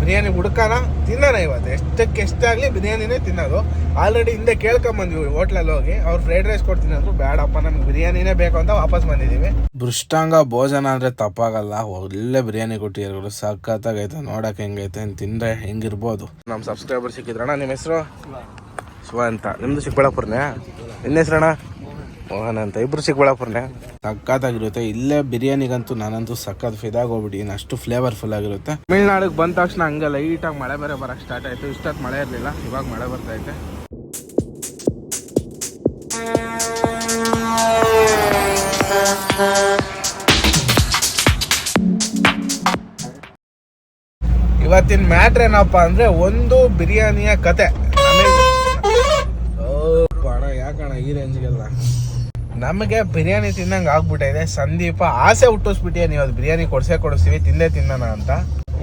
ಬಿರಿಯಾನಿ ಹುಡುಕಾನ ತಿನ್ನೋಣ ಇವತ್ತು. ಎಷ್ಟಕ್ಕೆ ಎಷ್ಟಾಗಲಿ ಬಿರಿಯಾನಿನೇ ತಿನ್ನೋದು. ಆಲ್ರೆಡಿ ಹಿಂದೆ ಕೇಳ್ಕೊಂಬಂದ್ವಿ ಹೋಟ್ಲಲ್ಲಿ ಹೋಗಿ. ಅವ್ರು ಫ್ರೈಡ್ ರೈಸ್ ಕೊಡ್ತೀನಿ ಅಂದ್ರು ಬೇಡಪ್ಪ ನಮ್ಗೆ ಬಿರಿಯಾನಿನೇ ಬೇಕು ಅಂತ ವಾಪಸ್ ಬಂದಿದ್ದೀವಿ. ಬೃಷ್ಟಾಂಗ ಭೋಜನ ಅಂದರೆ ತಪ್ಪಾಗಲ್ಲ. ಒಳ್ಳೆ ಬಿರಿಯಾನಿ ಕೊಟ್ಟಿರೋರು ಸಖತ್ತಾಗೈತೆ ನೋಡೋಕೆ ಹೆಂಗೈತೆ ತಿಂದರೆ ಹೆಂಗಿರ್ಬೋದು. ನಮ್ಮ ಸಬ್ಸ್ಕ್ರೈಬರ್ ಸಿಕ್ಕಿದ್ರಣ್ಣ ನಿಮ್ಮ ಹೆಸರು? ಶಿವ ಅಂತ ನಿಮ್ಮದು ಚಿಕ್ಕಬಳ್ಳಾಪುರನೇ? ನಿನ್ನ ಹೆಸರಣ್ಣ? ಅಂತ ಇಬ್ರು ಚಿಕ್ಕಬಳ್ಳಾಪುರನೇ. ಸಕ್ಕತ್ತಾಗಿರುತ್ತೆ ಇಲ್ಲೇ ಬಿರಿಯಾನಿಗಂತೂ ನಾನಂತೂ ಸಖತ್ ಫಿದಾಗ ಹೋಗ್ಬಿಟ್ಟಿದ್ದೀನಿ ಅಷ್ಟು ಫ್ಲೇವರ್ಫುಲ್ ಆಗಿರುತ್ತೆ. ತಮಿಳ್ನಾಡಿಗೆ ಬಂದ ತಕ್ಷಣ ಹಂಗೆ ಲೈಟಾಗಿ ಮಳೆ ಬೇರೆ ಬರಕ್ಕೆ ಸ್ಟಾರ್ಟ್ ಆಯಿತು. ಇಷ್ಟೊತ್ತು ಮಳೆ ಇರಲಿಲ್ಲ. ಇವಾಗ ಮಳೆ ಬರ್ತಾ ಐತೆ. ಇವತ್ತಿನ ಮ್ಯಾಟ್ರ್ ಏನಪ್ಪ ಅಂದ್ರೆ ಒಂದು ಬಿರಿಯಾನಿಯ ಕತೆ. ಓ ಬಾಣ ಯಾಕಣ ಈ ರೇಂಜ್ಗೆಲ್ಲ ನಮಗೆ ಬಿರಿಯಾನಿ ತಿನ್ನಂಗೆ ಆಗ್ಬಿಟ್ಟಿದೆ. ಸಂದೀಪ ಆಸೆ ಹುಟ್ಟಿಸ್ಬಿಟ್ಟಿಯ ನೀವು ಅದು ಬಿರಿಯಾನಿ ಕೊಡ್ಸೇ ಕೊಡಿಸ್ತೀವಿ ತಿಂದೇ ತಿನ್ನೋಣ ಅಂತ.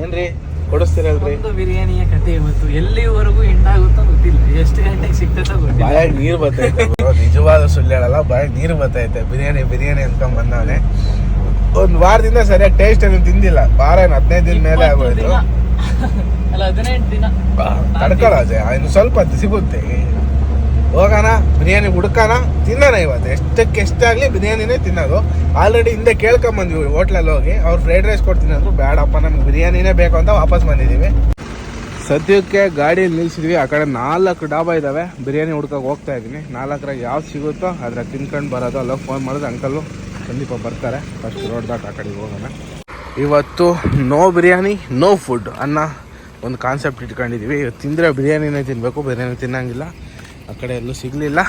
ಏನ್ರಿ? ಕೊಡಿಸ್ತೀರಲ್ರಿ ಬಿರಿಯಾನಿಯ ಕತೆ ಇವತ್ತು. ಎಲ್ಲಿವರೆಗೂ ಎಂಡಾಗುತ್ತೋ ಗೊತ್ತಿಲ್ಲ. ಎಷ್ಟು ಗಂಟೆಗೆ ಸಿಗ್ತೈತೋ ಗೊತ್ತಿಲ್ಲ. ಬಾಯಾಗ ನೀರು ಬರ್ತೈತೆ. ನಿಜವಾದ ಸುಳ್ಳು ಹೇಳಲ್ಲ. ಬಾಯಾಗ ನೀರು ಬರ್ತೈತೆ ಬಿರಿಯಾನಿ ಬಿರಿಯಾನಿ ಅನ್ಕೊಂಡ್ ಬಂದವನೆ. ಒಂದು ವಾರದಿಂದ ಸರಿಯಾಗಿ ಟೇಸ್ಟ್ ಏನು ತಿಂದಿಲ್ಲ. ವಾರ ಏನು ಹದಿನೈದು ದಿನ ಮೇಲೆ ಆಗೋಯ್ತು. ಅಲ್ಲ ಹದಿನೆಂಟು ದಿನ. ತಡ್ಕೊಳ್ಳೋದೆ ಇನ್ನು ಸ್ವಲ್ಪ ಸಿಗುತ್ತೆ ಹೋಗೋಣ, ಬಿರಿಯಾನಿ ಹುಡುಕೋಣ, ತಿನ್ನೋಣ ಇವತ್ತು. ಎಷ್ಟಕ್ಕೆ ಎಷ್ಟಾಗಲಿ ಬಿರಿಯಾನಿನೇ ತಿನ್ನೋದು. ಆಲ್ರೆಡಿ ಹಿಂದೆ ಕೇಳ್ಕೊಂಬಂದ್ವಿ ಹೋಟ್ಲಲ್ಲಿ ಹೋಗಿ. ಅವ್ರು ಫ್ರೈಡ್ ರೈಸ್ ಕೊಡ್ತೀನಿ ಅಂದರು ಬೇಡಪ್ಪ ನಮ್ಗೆ ಬಿರಿಯಾನಿನೇ ಬೇಕು ಅಂತ ವಾಪಸ್ ಬಂದಿದ್ದೀವಿ. ಸದ್ಯಕ್ಕೆ ಗಾಡಿ ನಿಲ್ಲಿಸಿದ್ವಿ ಆ ಕಡೆ ನಾಲ್ಕು ಡಾಬಾ ಇದ್ದಾವೆ ಬಿರಿಯಾನಿ ಹುಡ್ಕೋಕೆ ಹೋಗ್ತಾ ಇದ್ದೀನಿ. ನಾಲ್ಕರಾಗ ಯಾವ್ದು ಸಿಗುತ್ತೋ ಅದ್ರಾಗ ತಿನ್ಕೊಂಡು ಬರೋದು. ಅಲ್ಲ ಫೋನ್ ಮಾಡಿದ್ರೆ ಅಂಕಲ್ಲು ಸಂದೀಪ ಬರ್ತಾರೆ. ಫಸ್ಟ್ ರೋಡ್ ದಾಟ್ ಆ ಕಡೆಗೆ ಹೋಗೋಣ. ಇವತ್ತು ನೋ ಬಿರಿಯಾನಿ ನೋ ಫುಡ್ ಅನ್ನ ಒಂದು ಕಾನ್ಸೆಪ್ಟ್ ಇಟ್ಕೊಂಡಿದ್ದೀವಿ ಇವತ್ತು ತಿಂದರೆ ಬಿರಿಯಾನಿನೇ ತಿನ್ನಬೇಕು ಬಿರಿಯಾನಿ ತಿನ್ನಂಗಿಲ್ಲ. ಆ ಕಡೆ ಎಲ್ಲೂ ಸಿಗಲಿಲ್ಲ.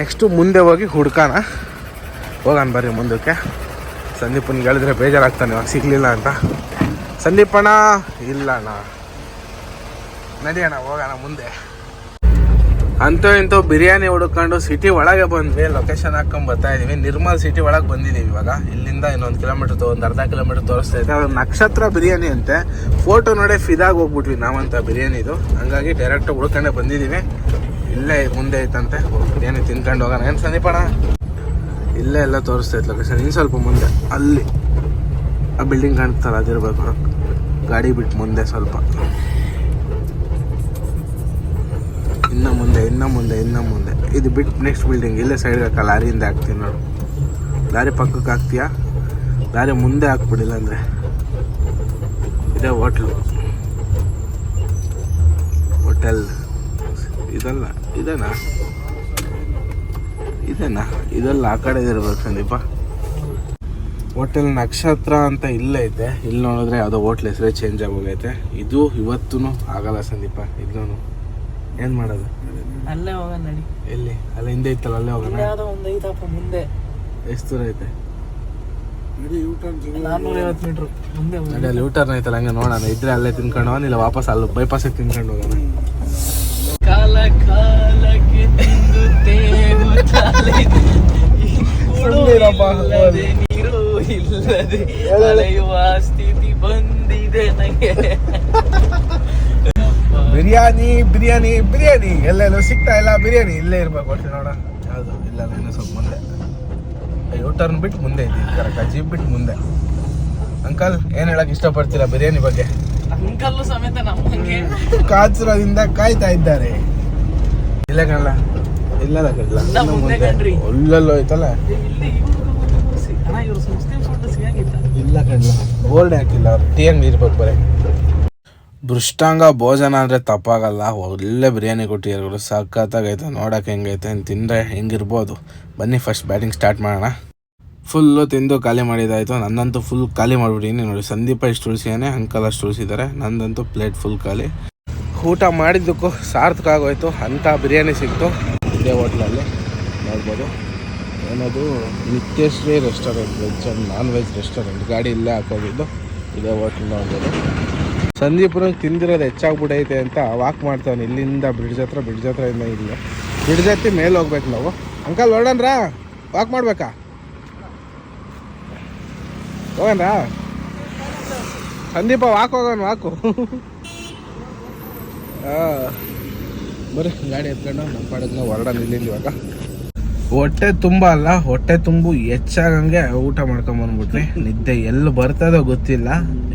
ನೆಕ್ಸ್ಟು ಮುಂದೆ ಹೋಗಿ ಹುಡ್ಕಾನ ಹೋಗೋಣ ಬರ್ರಿ ಮುಂದಕ್ಕೆ. ಸಂದೀಪನಿಗೆ ಹೇಳಿದ್ರೆ ಬೇಜಾರಾಗ್ತಾನೆ, ಇವಾಗ ಸಿಗಲಿಲ್ಲ ಅಂತ. ಸಂದೀಪಣ್ಣ ಇಲ್ಲ ಅಣ್ಣ. ನಡಿಯೋಣ ಹೋಗೋಣ ಮುಂದೆ. ಅಂತೂ ಇಂತೂ ಬಿರಿಯಾನಿ ಹುಡ್ಕೊಂಡು ಸಿಟಿ ಒಳಗೆ ಬಂದ್ವಿ ಲೊಕೇಶನ್ ಹಾಕೊಂಡ್ ಬರ್ತಾ ಇದೀವಿ. ನಿರ್ಮಲ್ ಸಿಟಿ ಒಳಗೆ ಬಂದಿದೀವಿ ಇವಾಗ. ಇಲ್ಲಿಂದ ಇನ್ನೊಂದು ಕಿಲೋಮೀಟರ್ ಒಂದು ಅರ್ಧ ಕಿಲೋಮೀಟರ್ ತೋರಿಸ್ತಾ ಇದೆ. ನಕ್ಷತ್ರ ಬಿರಿಯಾನಿ ಅಂತೆ. ಫೋಟೋ ನೋಡಿ ಫಿದಾಗಿ ಹೋಗ್ಬಿಟ್ವಿ, ನಾವಂತ ಬಿರಿಯಾನಿದು. ಹಂಗಾಗಿ ಡೈರೆಕ್ಟ್ ಹುಡ್ಕೊಂಡೆ ಬಂದಿದೀವಿ. ಇಲ್ಲೇ ಮುಂದೆ ಐತಂತೆ. ಏನೇ ತಿನ್ಕೊಂಡು ಹೋಗೋಣ. ಏನು ಸಂದೀಪಣ ಇಲ್ಲೇ ಎಲ್ಲ ತೋರಿಸ್ತೈತೆ ಲೊಕೇಶನ್ ಇನ್ನು ಸ್ವಲ್ಪ ಮುಂದೆ. ಅಲ್ಲಿ. ಆ ಬಿಲ್ಡಿಂಗ್ ಕಾಣ್ತಾರ ಅದಿರ್ಬೇಕು. ಗಾಡಿ ಬಿಟ್ಟು ಮುಂದೆ ಸ್ವಲ್ಪ. ಇನ್ನು ಮುಂದೆ, ಇನ್ನ ಮುಂದೆ ಇನ್ನ ಮುಂದೆ. ಇದು ಬಿಟ್ಟು ನೆಕ್ಸ್ಟ್ ಬಿಲ್ಡಿಂಗ್ ಇಲ್ಲೇ ಸೈಡ್ಗೆ ಹಾಕ ಲಾರಿಯಿಂದ ಹಾಕ್ತೀನಿ ನೋಡು. ಲಾರಿ ಪಕ್ಕಕ್ಕೆ ಹಾಕ್ತೀಯಾ? ಲಾರಿ ಮುಂದೆ ಹಾಕ್ಬಿಡಿಲ್ಲ ಅಂದರೆ. ಇದೇ ಹೋಟ್ಲು ಹೋಟೆಲ್ ಇದಲ್ಲ ಇದೇನಾ ಇದೇನಾ ಇದೆಲ್ಲ ಆ ಕಡೆ ಇರ್ಬೇಕು ಸಂದೀಪ. ಹೋಟೆಲ್ ನಕ್ಷತ್ರ ಅಂತ ಇಲ್ಲೈತೆ ಐತೆ ಇಲ್ಲಿ ನೋಡಿದ್ರೆ ಯಾವುದೋ ಹೋಟ್ಲ್ ಹೆಸರೇ ಚೇಂಜ್ ಆಗೋಗೈತೆ. ಇದು ಇವತ್ತೂ ಆಗಲ್ಲ ಸಂದೀಪ ಇಲ್ಲೂ ಏನು ಮಾಡೋದು? ಅಲ್ಲೇ ಹೋಗೋಣ ನಡಿ. ಎಲ್ಲಿ? ಅಲ್ಲ ಹಿಂದೆ ಇತ್ತಲ್ಲ ಅಲ್ಲೇ ಹೋಗೋಣ? ಯಾವುದೋ ಒಂದು ಐತಪ್ಪ ಮುಂದೆ. ಎಷ್ಟು ದೂರ ಐತೆ? ನಾನ್ನೂರ ಐವತ್ತು ಮೀಟ್ರ್ ಮುಂದೆ ಅಲ್ಲಿ ಯೂಟರ್ನ್ ಐತಲ್ಲ ಹಂಗೆ ನೋಡೋಣ. ಇದ್ರೆ ಅಲ್ಲೇ ತಿನ್ಕೊಂಡು ಹೋಗೋಣ ಇಲ್ಲ ವಾಪಸ್ ಅಲ್ಲಿ ಬೈಪಾಸಿಗೆ ತಿನ್ಕೊಂಡು ಹೋಗೋಣ. ಕಾಲ ಕಾಲಕ್ಕೆ ತಿಂದುತ್ತೇವು. ಇಲ್ಲದೆ ನೀರು ಇಲ್ಲದೆ ಅಲೆಯುವ ಸ್ಥಿತಿ ಬಂದಿದೆ ನನಗೆ ಬಿರಿಯಾನಿ ಬಿರಿಯಾನಿ ಬಿರಿಯಾನಿ. ಎಲ್ಲೆಲ್ಲೂ ಸಿಗ್ತಾ ಇಲ್ಲ ಬಿರಿಯಾನಿ. ಇಲ್ಲೇ ಇರ್ಬೇಕು ಒಟ್ಟು ನೋಡ. ಹೌದು ಇಲ್ಲ ಇನ್ನೂ ಸ್ವಲ್ಪ ಮುಂದೆ. ಅಯ್ಯೋ ಟರ್ನ್ ಬಿಟ್ಟು ಮುಂದೆ ಇದೆ ಕರೆಕ್ಟ್ ಜೀಪ್ ಬಿಟ್ಟು ಮುಂದೆ. ಅಂಕಲ್ ಏನು ಹೇಳಕ್ಕೆ ಇಷ್ಟಪಡ್ತೀರಾ ಬಿರಿಯಾನಿ ಬಗ್ಗೆ? ಅಂಕಲ್ಲು ಸಮೇತ ನಮ್ಮಂಗೆ ಕಾಚುರದಿಂದ ಕಾಯ್ತಾ ಇದ್ದಾರೆ. ಇಲ್ಲ ಕಣಲ್ಲ ಇಲ್ಲ ಕಣ್ರಿ. ಒಲ್ಲಲ್ಲೋ ಐತಲ್ಲ ಇಲ್ಲಿ ಕಣ್ಲ ಬೋರ್ಡ್ ಹಾಕಿಲ್ಲ ಅವ್ರು. ಟೀ ಅಂಗಡಿ ಇರ್ಬೇಕು ಬರೀ. ಬೃಷ್ಟಾಂಗ ಭೋಜನ ಅಂದರೆ ತಪ್ಪಾಗಲ್ಲ. ಒಳ್ಳೆ ಬಿರಿಯಾನಿ ಕೊಟ್ಟಿರೋರು ಸಖತ್ತಾಗೈತೆ ನೋಡೋಕೆ ಹೆಂಗೈತೆ ತಿಂದರೆ ಹೆಂಗಿರ್ಬೋದು. ಬನ್ನಿ ಫಸ್ಟ್ ಬ್ಯಾಟಿಂಗ್ ಸ್ಟಾರ್ಟ್ ಮಾಡೋಣ. ಫುಲ್ಲು ತಿಂದು ಖಾಲಿ ಮಾಡಿದಾಯಿತು. ನನ್ನಂತೂ ಫುಲ್ ಖಾಲಿ ಮಾಡಿಬಿಟ್ಟಿನಿ ನೋಡಿ, ಸಂದೀಪ ಇಷ್ಟು ಉಳಿಸಿಯಾನೆ ಅಂಕಲ್ ಅಷ್ಟು ಉಳಿಸಿದ್ದಾರೆ ನಂದಂತೂ ಪ್ಲೇಟ್ ಫುಲ್ ಖಾಲಿ. ಊಟ ಮಾಡಿದ್ದಕ್ಕೂ ಸಾರ್ಥಕ ಆಗೋಯ್ತು. ಅಂಥ ಬಿರಿಯಾನಿ ಸಿಕ್ತು. ಇದೇ ಹೋಟ್ಲಲ್ಲಿ ನೋಡ್ಬೋದು. ಏನದು? Nithyashree restaurant veg and non veg restaurant ಗಾಡಿ ಇಲ್ಲೇ ಹಾಕೋಗಿದ್ದು. ಇದೇ ಹೋಟ್ಲ್ ನೋಡ್ಬೋದು. ಸಂದೀಪನ ತಿಂದಿರೋದು ಹೆಚ್ಚಾಗ್ಬಿಡೈತೆ ಅಂತ ವಾಕ್ ಮಾಡ್ತಾನೆ ಇಲ್ಲಿಂದ ಬ್ರಿಡ್ಜ್ ಹತ್ರ ಬ್ರಿಡ್ಜ್ ಹತ್ರ ಇಂದ ಇಲ್ಲಿ. ಬ್ರಿಡ್ಜ್ ಹತ್ತಿ ಮೇಲೆ ಹೋಗ್ಬೇಕು ನಾವು. ಅಂಕಲ್ ಹೊರಡನ್ರಾ ವಾಕ್ ಮಾಡ್ಬೇಕಾ? ಹೋಗನ್ರಾ ಸಂದೀಪ, ವಾಕ್ ಹೋಗೋಣ, ವಾಕು. ಹಾಂ ಬರ್ರಿ ಗಾಡಿ ಎತ್ಕೊಂಡು ನಮ್ಮ ಪಾಡಕ್ಕೆ ನಾವು ಹೊರಡೋಣ ಇಲ್ಲಿಂದ ಇವಾಗ. ಹೊಟ್ಟೆ ತುಂಬ ಅಲ್ಲ, ಹೊಟ್ಟೆ ತುಂಬು ಹೆಚ್ಚಾಗಂಗೆ ಊಟ ಮಾಡ್ಕೊಂಡ್ ಬಂದ್ಬಿಟ್ರಿ ನಿದ್ದೆ ಎಲ್ಲಿ ಬರ್ತದೋ ಗೊತ್ತಿಲ್ಲ.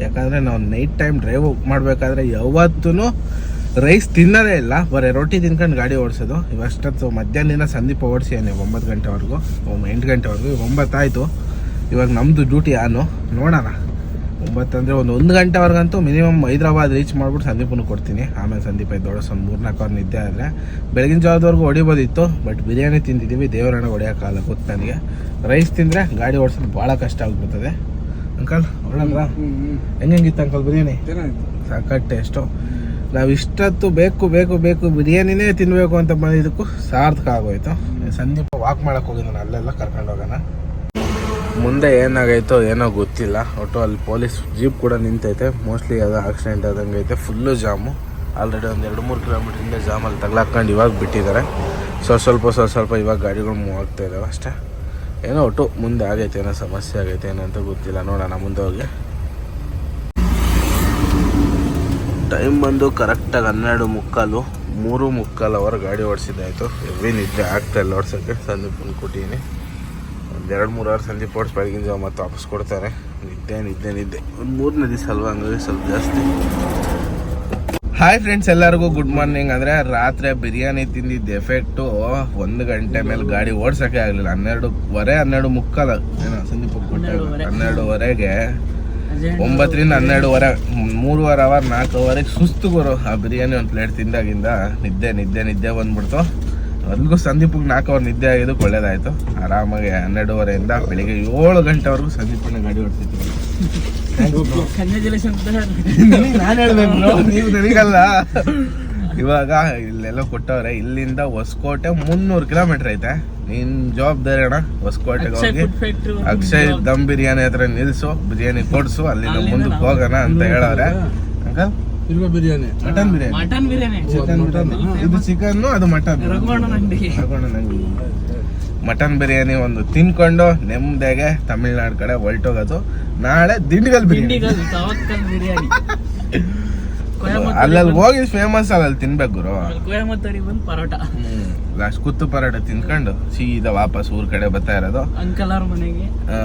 ಯಾಕಂದ್ರೆ ನಾವು ನೈಟ್ ಟೈಮ್ ಡ್ರೈವ್ ಮಾಡ್ಬೇಕಾದ್ರೆ ಯಾವತ್ತೂ ರೈಸ್ ತಿನ್ನೋದೇ ಇಲ್ಲ. ಬರೀ ರೊಟ್ಟಿ ತಿನ್ಕೊಂಡು ಗಾಡಿ ಓಡಿಸೋದು. ಇವಷ್ಟೊತ್ತು ಮಧ್ಯಾಹ್ನ ಸಂದೀಪ ಓಡಿಸಿಯಾನೆ ಒಂಬತ್ತು ಗಂಟೆವರೆಗೂ ಎಂಟು ಗಂಟೆವರೆಗೂ, ಒಂಬತ್ತಾಯಿತು. ಇವಾಗ ನಮ್ಮದು ಡ್ಯೂಟಿ ಆನು ನೋಡೋಣ. ಒಂಬತ್ತು ಅಂದರೆ ಒಂದು ಒಂದು ಗಂಟೆವರೆಗಂತೂ ಮಿನಿಮಮ್ ಹೈದ್ರಾಬಾದ್ ರೀಚ್ ಮಾಡಿಬಿಟ್ಟು ಸಂದೀಪನೂ ಕೊಡ್ತೀನಿ. ಆಮೇಲೆ ಸಂದೀಪ ದೊಡ್ಡ ಒಂದು ಮೂರ್ನಾಲ್ಕು ಅವ್ರು ನಿದ್ದೆ ಆದರೆ. ಬೆಳಗಿನ ಜಾವದವರೆಗೂ ಹೊಡಿಬೋದಿತ್ತು ಬಟ್ ಬಿರಿಯಾನಿ ತಿಂದಿದ್ದೀವಿ ದೇವರನ್ನ ಹೊಡೆಯೋಕ್ಕಾಗಲ್ಲ ಗೊತ್ತು ನನಗೆ. ರೈಸ್ ತಿಂದರೆ ಗಾಡಿ ಓಡಿಸೋದು ಭಾಳ ಕಷ್ಟ ಆಗ್ಬಿಡ್ತದೆ. ಅಂಕಲ್ ಒಳ್ಳೆದ್ರ ಹೆಂಗಿತ್ತು ಅಂಕಲ್ ಬಿರಿಯಾನಿ? ಸಾಕಟ್ಟು ಟೇಸ್ಟು ನಾವು ಇಷ್ಟೊತ್ತು ಬೇಕು ಬೇಕು ಬೇಕು ಬಿರಿಯಾನಿನೇ ತಿನ್ನಬೇಕು ಅಂತ ಬಂದಿದ್ದಕ್ಕೂ ಸಾರ್ಥಕ ಆಗೋಯ್ತು. ಸಂದೀಪ ವಾಕ್ ಮಾಡಕ್ಕೆ ಹೋಗಿದ್ದಾನೆ ಅಲ್ಲೆಲ್ಲ ಕರ್ಕೊಂಡು ಹೋಗೋಣ ಮುಂದೆ ಏನಾಗೈತೋ ಏನೋ ಗೊತ್ತಿಲ್ಲ. ಒಟ್ಟು ಅಲ್ಲಿ ಪೊಲೀಸ್ ಜೀಪ್ ಕೂಡ ನಿಂತೈತೆ. ಮೋಸ್ಟ್ಲಿ ಅದು ಆಕ್ಸಿಡೆಂಟ್ ಆದಂಗೆ ಐತೆ. Full jam. ಆಲ್ರೆಡಿ ಒಂದು ಎರಡು ಮೂರು ಕಿಲೋಮೀಟ್ರಿಂದ ಜಾಮಲ್ಲಿ ತಗ್ಲಾಕೊಂಡು ಇವಾಗ ಬಿಟ್ಟಿದ್ದಾರೆ. ಸ್ವಲ್ಪ ಸ್ವಲ್ಪ ಸ್ವಲ್ಪ ಸ್ವಲ್ಪ ಇವಾಗ ಗಾಡಿಗಳು ಮೂವ್ ಆಗ್ತಾ ಇದ್ದಾವೆ ಅಷ್ಟೇ. ಏನೋ ಒಟ್ಟು ಮುಂದೆ ಆಗೈತೆ, ಏನೋ ಸಮಸ್ಯೆ ಆಗೈತೆ, ಏನೋ ಅಂತ ಗೊತ್ತಿಲ್ಲ. ನೋಡೋಣ ಮುಂದೆ ಹೋಗಿ. ಟೈಮ್ ಬಂದು ಕರೆಕ್ಟಾಗಿ ಹನ್ನೆರಡು ಮುಕ್ಕಾಲು, ಮೂರು ಮುಕ್ಕಾಲು ಅವರ್ ಗಾಡಿ ಓಡಿಸಿದ್ದಾಯಿತು. ಹೆವಿ ಆಗ್ತಾ ಇಲ್ಲ ಓಡ್ಸೋಕ್ಕೆ ಬಂದು ಕೊಟ್ಟಿದ್ದೀನಿ ಒಂದು ಎರಡು ಮೂರು ಅವರ್ ಸಂಜೆ ಓಡಿಸಿ ಬೆಳಗಿನ ಜಾವ ಮತ್ತೆ ವಾಪಸ್ ಕೊಡ್ತಾರೆ. ನಿದ್ದೆ ನಿದ್ದೆ ನಿದ್ದೆ. ಒಂದು ಮೂರನೇ ದಿವಸ ಅಲ್ವಾ? ಹಂಗಾಗಿ ಸ್ವಲ್ಪ ಜಾಸ್ತಿ. ಹಾಯ್ ಫ್ರೆಂಡ್ಸ್ ಎಲ್ಲರಿಗೂ ಗುಡ್ ಮಾರ್ನಿಂಗ್ ಅಂದರೆ ರಾತ್ರಿ ಬಿರಿಯಾನಿ ತಿಂದಿದ್ದ ಎಫೆಕ್ಟು ಒಂದು ಗಂಟೆ ಮೇಲೆ ಗಾಡಿ ಓಡ್ಸೋಕ್ಕೆ ಆಗಲಿಲ್ಲ. ಹನ್ನೆರಡುವರೆ ಹನ್ನೆರಡು ಮುಕ್ಕಾಲ ಏನೋ ಸಂದೀಪ್ ಕೊಟ್ಟ ಹನ್ನೆರಡುವರೆ. ಹನ್ನೆರಡುವರೆಗೆ ಒಂಬತ್ತರಿಂದ ಹನ್ನೆರಡುವರೆ ಮೂರುವರೆ ಅವರ್ ನಾಲ್ಕು ಅವರಿಗೆ ಸುಸ್ತು ಬರೋ ಆ ಬಿರಿಯಾನಿ ಒಂದು ಪ್ಲೇಟ್ ತಿಂದಾಗಿಂದ. ನಿದ್ದೆ ನಿದ್ದೆ ನಿದ್ದೆ ಬಂದ್ಬಿಡ್ತು. ಅಲ್ಲಿಗೂ ಸಂದೀಪಿಗೆ ನಾಲ್ಕು ಅವರ್ ನಿದ್ದೆ ಆಗಿದ್ದು ಒಳ್ಳೇದಾಯ್ತು. ಆರಾಮಾಗಿ ಹನ್ನೆರಡುವರೆಯಿಂದ ಬೆಳಿಗ್ಗೆ ಏಳು ಗಂಟೆವರೆಗೂ ಸಂದೀಪನ ಗಾಡಿ ಹೊಡ್ತಿದ್ವಿ ನಾನು ಹೇಳ್ಬೇಕು ನೀವು ನನಗಲ್ಲ. ಇವಾಗ ಇಲ್ಲೆಲ್ಲ ಕೊಟ್ಟವ್ರೆ ಇಲ್ಲಿಂದ ಹೊಸಕೋಟೆ ಮುನ್ನೂರು ಕಿಲೋಮೀಟರ್ ಐತೆ. ನಿನ್ ಜವಾಬ್ದಾರಿ ಅಣ್ಣ ಹೊಸಕೋಟೆಗೆ ಅಕ್ಷಯ್ ಹೋಗಿ ಅಕ್ಷಯ್ ದಮ್ ಬಿರಿಯಾನಿ ಹತ್ರ ನಿಲ್ಸು ಬಿರಿಯಾನಿ ಕೊಡ್ಸು ಅಲ್ಲಿಂದ ಅಲ್ಲಿಂದ ಮುಂದಕ್ಕೆ ಹೋಗೋಣ ಅಂತ ಹೇಳವ್ರೆ. ಅಂಕಲ್? ಇಲ್ವಾ biryani? Mutton biryani. Mutton biryani. Chicken mutton ಇದು ಚಿಕನ್ ಅದು ಮಟನ್. ರಘುವಣ್ಣನ ಅಂಗಡಿ. ಮಟನ್ ಬಿರಿಯಾನಿ ಒಂದು ತಿನ್ಕೊಂಡು ನೆಮ್ಮದಿಗೆ ತಮಿಳ್ನಾಡು ಕಡೆ ಹೊಲ್ಟೋಗೋದು ನಾಳೆ ದಿಂಡಿಗಲ್ ಬಿರಿಯಾನಿ. ಅಲ್ಲಲ್ಲಿ ಹೋಗಿ ಫೇಮಸ್ ಅಲ್ಲಲ್ಲಿ ತಿನ್ಬೇಕು ಗುರು. ಕೊಯಮತ್ತೂರಿಗೆ ಬಂದು ಪರೋಟ. ಲಾಸ್ಟ್ ಕುತ್ತು ಪರೋಟ ತಿನ್ಕೊಂಡು ಸೀದಾ ವಾಪಸ್ ಊರ್ ಕಡೆ ಬರ್ತಾ ಇರೋದು. ಅಂಕಲ್ ಅವ್ರ ಮನೆಗೆ ಆ,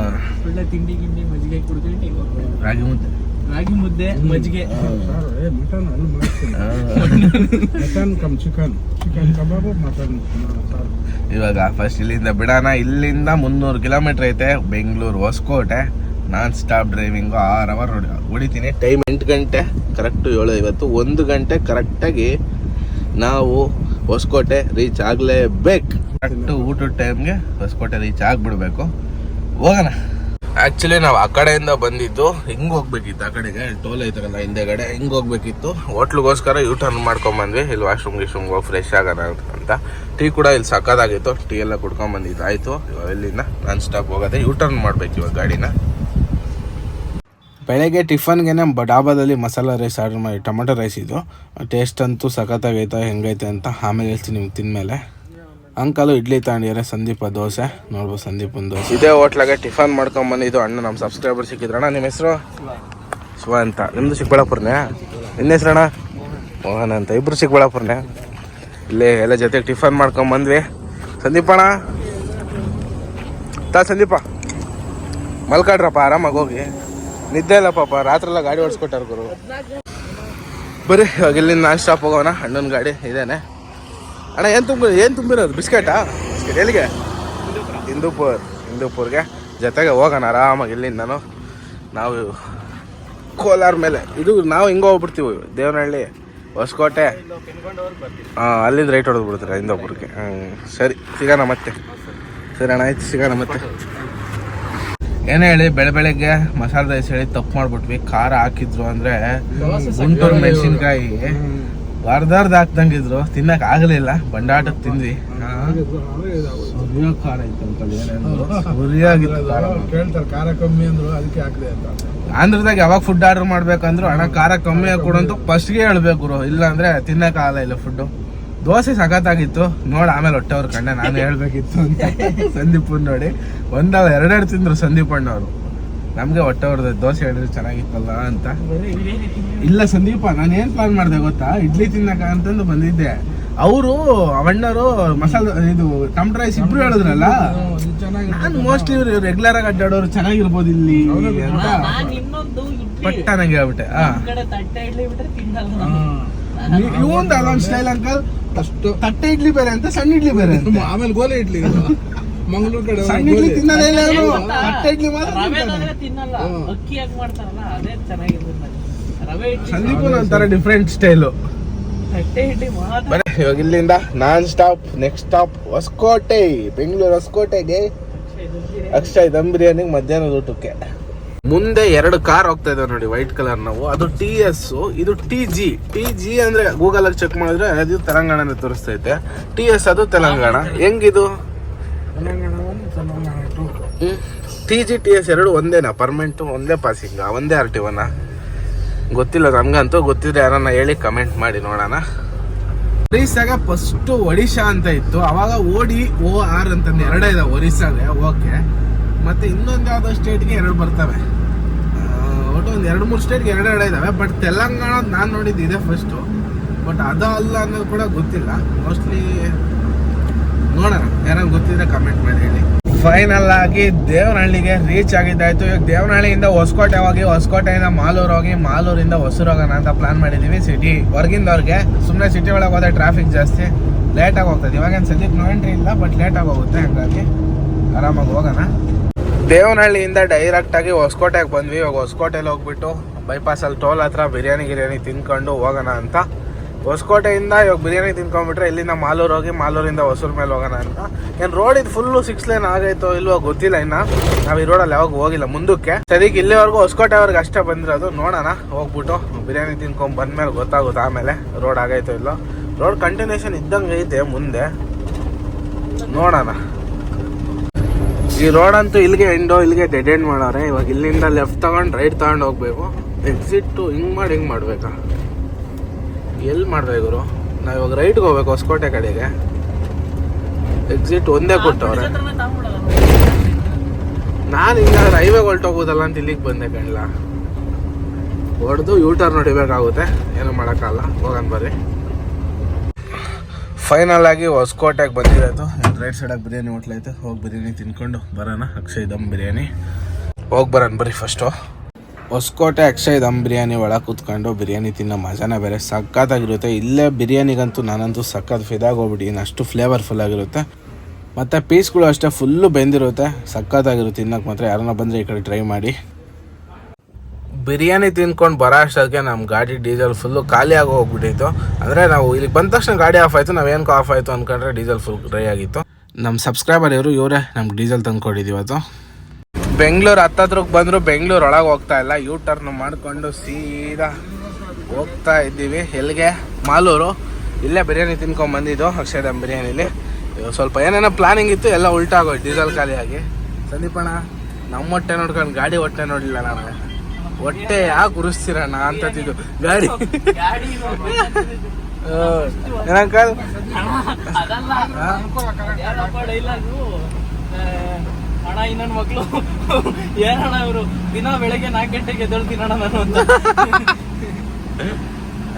ಒಳ್ಳೆ ತಿಂಡಿ ಗಿಂಡಿ ಮಜ್ಜಿಗೆ ಕುಡ್ಕೊಂಡು ರಾಗಿ ಮುದ್ದೆ. ರಾಗಿ ಮುದ್ದೆ ಮಜ್ಜಿಗೆ. ಮಟನ್ ಅಲ್ಲಿ ಮಾಡ್ತೀನಿ. ಆ, ಮಟನ್ ಕಮ್ ಚಿಕನ್ ಚಿಕನ್ ಕಬಾಬು ಮಟನ್ ಸಾರು. ಇವಾಗ ಫಸ್ಟ್ ಇಲ್ಲಿಂದ ಬಿಡೋಣ. ಇಲ್ಲಿಂದ ಮುನ್ನೂರು ಕಿಲೋಮೀಟರ್ ಐತೆ. Bengaluru Hosakote. Non stop driving R hour ಹೊಡಿತೀನಿ ಟೈಮ್ ಎಂಟು ಗಂಟೆ ಕರೆಕ್ಟು ಏಳು ಇವತ್ತು ಒಂದು ಗಂಟೆ ಕರೆಕ್ಟಾಗಿ ನಾವು ಹೊಸಕೋಟೆ ರೀಚ್ ಆಗಲೇಬೇಕು. ಕರೆಕ್ಟು ಊಟದ ಟೈಮ್ಗೆ ಹೊಸಕೋಟೆ ರೀಚ್ ಆಗಿಬಿಡ್ಬೇಕು. ಹೋಗೋಣ. ಆ್ಯಕ್ಚುಲಿ ನಾವು ಆ ಕಡೆಯಿಂದ ಬಂದಿದ್ದು, ಹಿಂಗೆ ಹೋಗ್ಬೇಕಿತ್ತು ಆ ಕಡೆಗೆ. ಟೋಲ್ ಐತಲ್ಲ ಹಿಂದೆಗಡೆ ಹಿಂಗೆ ಹೋಗ್ಬೇಕಿತ್ತು. ಹೋಟ್ಲಿಗೋಸ್ಕರ ಯೂ ಟರ್ನ್ ಮಾಡ್ಕೊಂಬಂದ್ವಿ. ಇಲ್ಲಿ ವಾಶ್ರೂಮ್ ಗೀಶ್ರೂಮ್ ಹೋಗಿ ಫ್ರೆಶ್ ಆಗೋಣ ಅಂತ. ಟೀ ಕೂಡ ಇಲ್ಲಿ ಸಕ್ಕದಾಗಿತ್ತು ಟೀ ಎಲ್ಲ ಕುಡ್ಕೊಂಬಂದಿದ್ದು. ಆಯಿತು, ಇವಾಗ ಇಲ್ಲಿಂದ ನಾನ್ ಸ್ಟಾಪ್ ಹೋಗೋದೆ. ಯೂ ಟರ್ನ್ ಮಾಡ್ಬೇಕು ಇವಾಗ ಗಾಡಿನ. ಬೆಳಗ್ಗೆ ಟಿಫನ್ಗೆ ಡಾಬಾದಲ್ಲಿ ಮಸಾಲ ರೈಸ್ ಆರ್ಡರ್ ಮಾಡಿ, ಟೊಮೆಟೊ ರೈಸ್ ಇದು. ಟೇಸ್ಟ್ ಅಂತೂ ಸಖತ್ತಾಗೈತೆ, ಹೆಂಗೈತೆ ಅಂತ ಆಮೇಲೆ ಹೇಳ್ತೀನಿ ನಿಮ್ಗೆ ತಿಂದಮೇಲೆ ಅಂಕಲು ಇಡ್ಲಿ ತಗೊಂಡಿದ್ದಾರೆ. ಸಂದೀಪ ದೋಸೆ. ನೋಡ್ಬೋದು ಸಂದೀಪನ ದೋಸೆ. ಇದೇ ಹೋಟ್ಲಾಗೆ ಟಿಫನ್ ಮಾಡ್ಕೊಂಡ್ ಬಂದಿದ್ದು ಅಣ್ಣ ನಮ್ಮ ಸಬ್ಸ್ಕ್ರೈಬರ್ ಸಿಕ್ಕಿದ್ರಣ್ಣ ನಿಮ್ಮ ಹೆಸರು? ಶಿವ ಅಂತ. ನಿಮ್ಮದು ಚಿಕ್ಕಬಳ್ಳಾಪುರನೇ? ನಿನ್ನ ಹೆಸ್ರಣ್ಣ? ಮೋಹನ್ ಅಂತ. ಇಬ್ರು ಚಿಕ್ಕಬಳ್ಳಾಪುರನೇ. ಇಲ್ಲೇ ಎಲ್ಲ ಜೊತೆಗೆ ಟಿಫನ್ ಮಾಡ್ಕೊಂಡ್ ಬಂದ್ವಿ. ಸಂದೀಪಣ್ಣ ತಾ ಸಂದೀಪ. ಮಲ್ಕಾಡ್ರಪ್ಪ, ಆರಾಮಾಗಿ ಹೋಗಿ. ನಿದ್ದೆ ಇಲ್ಲ ಪಾಪ. ರಾತ್ರೆಲ್ಲ ಗಾಡಿ ಓಡಿಸ್ಕೊಟ್ಟಾರ ಗುರು. ಬರೀ, ಇವಾಗ ಇಲ್ಲಿಂದ ನಾನ್ ಸ್ಟಾಪ್ ಹೋಗೋಣ. ಅಣ್ಣನ ಗಾಡಿ ಇದೇನೆ. ಅಣ್ಣ ಏನು ತುಂಬ ಏನು ತುಂಬಿರೋದು? ಬಿಸ್ಕೆಟಾ? ಬಿಸ್ಕೆಟ್ ಎಲ್ಲಿಗೆ? ಹಿಂದೂಪುರ್ ಹಿಂದೂಪುರ್ಗೆ ಜೊತೆಗೆ ಹೋಗೋಣ ಆರಾಮಾಗಿ ಇಲ್ಲಿಂದ ನಾನು ನಾವು ಕೋಲಾರ ಮೇಲೆ. ಇದು ನಾವು ಹಿಂಗೆ ಹೋಗ್ಬಿಡ್ತೀವಿ ದೇವನಹಳ್ಳಿ ಹೊಸಕೋಟೆ. ಹಾಂ ಅಲ್ಲಿಂದ ರೈಟ್ ಹೊಡೆದು ಬಿಡ್ತಾರೆ ಹಿಂದೂಪುರಕ್ಕೆ ಹ್ಞೂ ಸರಿ ಸಿಗೋಣ ಮತ್ತೆ. ಸರಿ ಅಣ್ಣ ಆಯ್ತು ಸಿಗೋಣ ಮತ್ತೆ. ಏನೇ ಹೇಳಿ ಬೆಳೆ ಬೆಳಗ್ಗೆ ಮಸಾಲೆ ದೈಸ್ ಹೇಳಿ ತಪ್ಪು ಮಾಡ್ಬಿಟ್ವಿ. ಖಾರ ಹಾಕಿದ್ರು ಅಂದ್ರೆ ಗುಂಟೂರು ಮೆಣಸಿನ್ಕಾಯಿ. ಅರ್ಧರ್ಧ ಹಾಕ್ದಂಗಿದ್ರು ತಿನ್ನಕ್ ಆಗಲಿಲ್ಲ ಬಂಡಾಟಕ್ಕೆ ತಿಂದ್ವಿ. ಆಂಧ್ರದಾಗ ಯಾವಾಗ ಫುಡ್ ಆರ್ಡರ್ ಮಾಡ್ಬೇಕಂದ್ರು ಹಣ ಖಾರ ಕಮ್ಮಿ ಕೊಡಂತೂ ಫಸ್ಟ್ಗೆ ಹೇಳ್ಬೇಕು ಇಲ್ಲ ಅಂದ್ರೆ ತಿನ್ನಕ್ ಆಗಲ್ಲ ಇಲ್ಲ ಫುಡ್ ದೋಸೆ ಸಖತ್ತಾಗಿತ್ತು. ನೋಡ ಆಮೇಲೆ ಹೊಟ್ಟೆವ್ರ ಕಂಡ. ಕಂಡೆ ನಾನು ಹೇಳ್ಬೇಕಿತ್ತು ಅಂತ. ಸಂದೀಪ್ ನೋಡಿ. ಒಂದಲ್ಲ ಎರಡೆರಡು ತಿಂದ್ರು ಸಂದೀಪ್ ಅಣ್ಣವರು ನಮ್ಗೆ ಹೊಟ್ಟೆ ಅವ್ರದ್ದು ದೋಸೆ ಹೇಳಿದ್ರೆ ಚೆನ್ನಾಗಿತ್ತಲ್ಲ ಅಂತ. ಇಲ್ಲ ಸಂದೀಪ ನಾನು ಏನು ಪ್ಲಾನ್ ಮಾಡಿದೆ ಗೊತ್ತಾ? ಇಡ್ಲಿ ತಿನ್ನಕ ಅಂತಂದು ಬಂದಿದ್ದೆ. ಅವರು ಅವಣ್ಣರು ಮಸಾಲ ಇದು ಟಮ್ ರೈಸ್ ಇಬ್ರು ಹೇಳಿದ್ರಲ್ಲ? ನಾನು ಮೋಸ್ಟ್ಲಿ ರೆಗ್ಯುಲರ್ ಆಗಿ ಅಡ್ಡಾಡೋರು ಚೆನ್ನಾಗಿರ್ಬೋದು ಇಲ್ಲಿ ಅಂತ. ನಾನ್ ಇನ್ನೊಂದು ಇಡ್ಲಿ ಪಟ್ಟನಾಗಿ ಹೇಳ್ಬಿಟ್ಟೆ. ಇವೊಂದು ಅದೊಂದು ಸ್ಟೈಲ್ ಅಂಕಲ್? ಅಷ್ಟು ತಟ್ಟೆ ಇಡ್ಲಿ ಬೇರೆ ಅಂತ ಸಣ್ಣ ಇಡ್ಲಿ ಬೇರೆ ಅಂತ. ಆಮೇಲೆ ಗೋಲೆ ಇಡ್ಲಿ. ಮಂಗಳೂರು ಕಡೆ ಸಣ್ಣ ಇಡ್ಲಿ ತಿನ್ನೋದೇ ಇಲ್ಲ ಏನ್ ಅವ್ನು. ಇಡ್ಲಿ ಮಾತ್ರ. ರವೆದಾದ್ರೆ ತಿನ್ನಲ್ಲ. ಅಕ್ಕಿ ಹಾಕಿ ಮಾಡ್ತಾರಲ್ಲ ಅದೇ ಚೆನ್ನಾಗಿರ್ತದೆ ನಂಗೆ. ರವೆ ಇಡ್ಲಿ ಸಂದೀಪನ ಒಂಥರ ಡಿಫ್ರೆಂಟ್ ಸ್ಟೈಲು ತಟ್ಟೆ ಇಡ್ಲಿ ಮಾತ್ರ. ಬರ ಇವಾಗ ಇಲ್ಲಿಂದ non stop next stop Hoskote Bengaluru ಹೊಸಕೋಟೆಗೆ. Akshay dum ಬಿರಿಯಾನಿಗೆ ಮಧ್ಯಾಹ್ನದ ಊಟಕ್ಕೆ. ಮುಂದೆ ಎರಡು ಕಾರ್ ಹೋಗ್ತಾ ಇದಾವೆ ನೋಡಿ ವೈಟ್ ಕಲರ್ ನಾವು. ಅದು ಟಿ ಎಸ್ ಇದು ಟಿ ಜಿ ಟಿ ಜಿ ಅಂದ್ರೆ ಗೂಗಲ್ ಅಲ್ಲಿ ಚೆಕ್ ಮಾಡಿದ್ರೆ ಅದು ತೆಲಂಗಾಣ ತೋರಿಸ್ತೈತೆ. ಟಿ ಎಸ್ ಅದು ತೆಲಂಗಾಣ ಹೆಂಗಿದು? ಟು ಜಿ ಟಿ ಎಸ್ ಎರಡು ಒಂದೇನಾ? ಪರ್ಮನೆಂಟು ಒಂದೇ ಪಾಸಿಂಗ್ ಒಂದೇ ಆರ್ ಟಿ ಒನ ಗೊತ್ತಿಲ್ಲ, ನಮಗಂತೂ ಗೊತ್ತಿದ್ರೆ ಯಾರನ್ನ ಹೇಳಿ ಕಮೆಂಟ್ ಮಾಡಿ ನೋಡೋಣ. ಒರಿಸ್ಸಾಗ ಫಸ್ಟ್ ಒಡಿಶಾ ಅಂತ ಇತ್ತು. ಅವಾಗ ಓಡಿ, ಓ ಆರ್ ಅಂತಂದು ಎರಡೇ ಇದಾವೆ, ಒರಿಸ್ಸಾಗೆ, ಓಕೆ. ಮತ್ತೆ ಇನ್ನೊಂದು ಯಾವ್ದೋ ಸ್ಟೇಟ್ಗೆ ಎರಡು ಬರ್ತವೆ. ಒಟ್ಟು ಒಂದು ಎರಡು ಮೂರು ಸ್ಟೇಟ್ಗೆ ಎರಡು ಎರಡೇ ಇದಾವೆ. ಬಟ್ ತೆಲಂಗಾಣ ನಾನು ನೋಡಿದ್ದು ಇದೆ ಫಸ್ಟು ಬಟ್ ಅದು ಅಲ್ಲ ಅನ್ನೋದು ಕೂಡ ಗೊತ್ತಿಲ್ಲ. ಮೋಸ್ಟ್ಲಿ ನೋಡೋಣ. ಯಾರು ಗೊತ್ತಿದ್ರೆ ಕಮೆಂಟ್ ಮಾಡಿ ಫೈನಲ್ ಆಗಿ ದೇವನಹಳ್ಳಿಗೆ ರೀಚ್ ಆಗಿದ್ದಾಯ್ತು. ಈಗ ದೇವನಹಳ್ಳಿಯಿಂದ ಹೊಸಕೋಟೆ ಹೋಗಿ, ಹೊಸಕೋಟೆಯಿಂದ ಮಾಲೂರು ಹೋಗಿ, ಮಾಲೂರಿಂದ ಹೊಸೂರು ಹೋಗೋಣ ಅಂತ ಪ್ಲಾನ್ ಮಾಡಿದ್ದೀವಿ ಸಿಟಿ ಹೊರಗಿಂದವ್ರಿಗೆ ಸುಮ್ಮನೆ ಸಿಟಿ ಒಳಗೆ ಹೋದ್ರೆ ಟ್ರಾಫಿಕ್ ಜಾಸ್ತಿ. ಲೇಟಾಗಿ ಹೋಗ್ತದೆ. ಇವಾಗೇನು ಸದ್ಯಕ್ಕೆ ನೋ ಎಂಟ್ರಿ ಇಲ್ಲ ಬಟ್ ಲೇಟಾಗಿ ಹೋಗುತ್ತೆ. ಹಂಗಾಗಿ ಆರಾಮಾಗಿ ಹೋಗೋಣ. ದೇವನಹಳ್ಳಿಯಿಂದ ಡೈರೆಕ್ಟ್ ಆಗಿ ಹೊಸಕೋಟೆಗೆ ಬಂದ್ವಿ. ಇವಾಗ ಹೊಸಕೋಟೆಲಿ ಹೋಗ್ಬಿಟ್ಟು ಬೈಪಾಸಲ್ಲಿ ಟೋಲ್ ಹತ್ರ ಬಿರಿಯಾನಿ ಗಿರಿಯಾನಿ ತಿನ್ಕೊಂಡು ಹೋಗೋಣ ಅಂತ. ಹೊಸಕೋಟೆಯಿಂದ ಇವಾಗ ಬಿರಿಯಾನಿ ತಿನ್ಕೊಂಡ್ಬಿಟ್ರೆ ಇಲ್ಲಿಂದ ಮಾಲೂರು ಹೋಗಿ ಮಾಲೂರಿಂದ ಹೊಸೂರು ಮೇಲೆ ಹೋಗೋಣ ಅಂತ. ಏನು ರೋಡ್ ಇದು ಫುಲ್ಲು ಸಿಕ್ಸ್ ಲೈನ್ ಆಗೈತೋ ಇಲ್ವೋ ಗೊತ್ತಿಲ್ಲ ಇನ್ನ. ನಾವು ಈ ರೋಡಲ್ಲಿ ಯಾವಾಗ ಹೋಗಿಲ್ಲ, ಮುಂದಕ್ಕೆ. ಸರಿಗೆ ಇಲ್ಲಿವರೆಗೂ ಹೊಸಕೋಟೆವರೆಗೆ ಅಷ್ಟೇ ಬಂದಿರೋದು. ನೋಡೋಣ, ಹೋಗ್ಬಿಟ್ಟು ಬಿರಿಯಾನಿ ತಿನ್ಕೊಂಡ್ ಬಂದ್ಮೇಲೆ ಗೊತ್ತಾಗುತ್ತೆ ಆಮೇಲೆ ರೋಡ್ ಆಗೈತೋ ಇಲ್ಲೋ ರೋಡ್ ಕಂಟಿನ್ಯೂಷನ್ ಇದ್ದಂಗೆ ಐತೆ ಮುಂದೆ. ನೋಡೋಣ. ಈ ರೋಡ್ ಅಂತೂ ಇಲ್ಲಿಗೆ ಎಂಡೋ ಇಲ್ಲಿಗೆ ಡೆಡ್ ಎಂಡ್ ಮಾಡೋರೆ. ಇವಾಗ ಇಲ್ಲಿಂದ ಲೆಫ್ಟ್ ತಗೊಂಡು ರೈಟ್ ತಗೊಂಡು ಹೋಗ್ಬೇಕು. ಎಕ್ಸಿಟ್ ಹಿಂಗ್ ಮಾಡಿ ಹಿಂಗ್ ಮಾಡ್ಬೇಕಾ? ಎಲ್ಲಿ ಮಾಡ್ಬೇಕು ಗುರು? ನಾವು ಇವಾಗ ರೈಟ್ಗೆ ಹೋಗ್ಬೇಕು ಹೊಸಕೋಟೆ ಕಡೆಗೆ. ಎಕ್ಸಿಟ್ ಒಂದೇ ಕೊಟ್ಟವ್ರೆ. ನಾನು ಹಿಂಗಾದ್ರೆ ಹೈವೇ ಹೊಲ್ಟೋಗೋದಲ್ಲ ಅಂತ ಇಲ್ಲಿಗೆ ಬಂದೆ ಕಣ್ಲ. ಹೊಡೆದು ಯೂ ಟರ್ನ್ ಹೊಡಿಬೇಕಾಗುತ್ತೆ. ಏನು ಮಾಡೋಕ್ಕಲ್ಲ ಹೋಗೋಣ ಬರ್ರಿ. ಫೈನಲ್ ಆಗಿ ಹೊಸಕೋಟೆಗೆ ಬಂದಿರೋದು. ರೈಟ್ ಸೈಡಾಗಿ ಬಿರಿಯಾನಿ ಹೋಟ್ಲೈತೆ ಹೋಗಿ ಬಿರಿಯಾನಿ ತಿನ್ಕೊಂಡು ಬರೋಣ. ಅಕ್ಷಯ್ ದಮ್ ಬಿರಿಯಾನಿ. ಹೋಗಿ ಬರೋಣ ಬರ್ರಿ ಫಸ್ಟು ಹೊಸಕೋಟೆ ಅಕ್ಷಯ್ ದಮ್ ಬಿರಿಯಾನಿ ಒಳಗೆ ಕೂತ್ಕೊಂಡು ಬಿರಿಯಾನಿ ತಿನ್ನೋ ಮಜಾನೇ ಬೇರೆ. ಸಖತ್ತಾಗಿರುತ್ತೆ. ಇಲ್ಲೇ ಬಿರಿಯಾನಿಗಂತೂ ನಾನಂತೂ ಸಖತ್ ಫಿದಾಗಿ ಹೋಗ್ಬಿಟ್ಟಿದ್ದೀನಿ ಅಷ್ಟು ಫ್ಲೇವರ್ಫುಲ್ ಆಗಿರುತ್ತೆ. ಮತ್ತು ಪೀಸ್ಗಳು ಅಷ್ಟೇ ಫುಲ್ಲು ಬೆಂದಿರುತ್ತೆ. ಸಖತ್ತಾಗಿರುತ್ತೆ. ತಿನ್ನೋಕೆ ಮಾತ್ರ ಯಾರನ್ನ ಬಂದರೆ ಈ ಕಡೆ ಟ್ರೈ ಮಾಡಿ. ಬಿರಿಯಾನಿ ತಿನ್ಕೊಂಡು ಬರೋ ಅಷ್ಟೊತ್ತಿಗೆ ನಮ್ಮ ಗಾಡಿ ಡೀಸೆಲ್ ಫುಲ್ಲು ಖಾಲಿ ಆಗಿ ಹೋಗ್ಬಿಟ್ಟಿತ್ತು. ಅಂದರೆ ನಾವು ಇಲ್ಲಿಗೆ ಬಂದ ತಕ್ಷಣ ಗಾಡಿ ಆಫ್ ಆಯಿತು. ನಾವೇನು ಆಫ್ ಆಯಿತು ಅಂದ್ಕೊಂಡ್ರೆ ಡೀಸೆಲ್ ಫುಲ್ ಡ್ರೈ ಆಗಿತ್ತು. ನಮ್ಮ ಸಬ್ಸ್ಕ್ರೈಬರ್ ಇವರು, ಇವರೇ ನಮ್ಗೆ ಡೀಸೆಲ್ ತಂದ್ಕೊಟ್ಟಿದ್ದು ಇವತ್ತು. ಬೆಂಗಳೂರು ಹತ್ತತ್ರಕ್ಕೆ ಬಂದರೂ ಬೆಂಗಳೂರು ಒಳಗೆ ಹೋಗ್ತಾ ಇಲ್ಲ. ಯೂ ಟರ್ನ್ ಮಾಡಿಕೊಂಡು ಸೀದಾ ಹೋಗ್ತಾ ಇದ್ದೀವಿ. ಎಲ್ಲಿಗೆ ಮಾಲೂರು. ಇಲ್ಲೇ ಬಿರಿಯಾನಿ ತಿನ್ಕೊಂಡು ಬಂದಿದ್ದು ಅಕ್ಷಯಧಾಮ್ ಬಿರಿಯಾನಿಲಿ. ಸ್ವಲ್ಪ ಏನೇನೋ ಪ್ಲಾನಿಂಗ್ ಇತ್ತು ಎಲ್ಲ ಉಲ್ಟಾ ಆಗೋಯ್ತು ಡೀಸೆಲ್ ಖಾಲಿಯಾಗಿ ಸಂದೀಪಣ್ಣ ನಮ್ಮ ಹೊಟ್ಟೆ ನೋಡ್ಕೊಂಡು ಗಾಡಿ ಹೊಟ್ಟೆ ನೋಡಲಿಲ್ಲ ನಾನು ಹೊಟ್ಟೆ ಯಾಕೆ ಉರಿಸ್ತೀರಣ್ಣ ಅಂತದ್ದು ಗಾಡಿ. ಏನಂಕಲ್ ಅಣ್ಣ, ಇನ್ನೊಂದು ಮಕ್ಕಳು ಏನಣ್ಣ ಇವರು? ದಿನ ಬೆಳಗ್ಗೆ ನಾಲ್ಕು ಗಂಟೆಗೆ ಎದ್ದೇಳ್ತೀನಣ್ಣ ನಾನು ಅಂತ.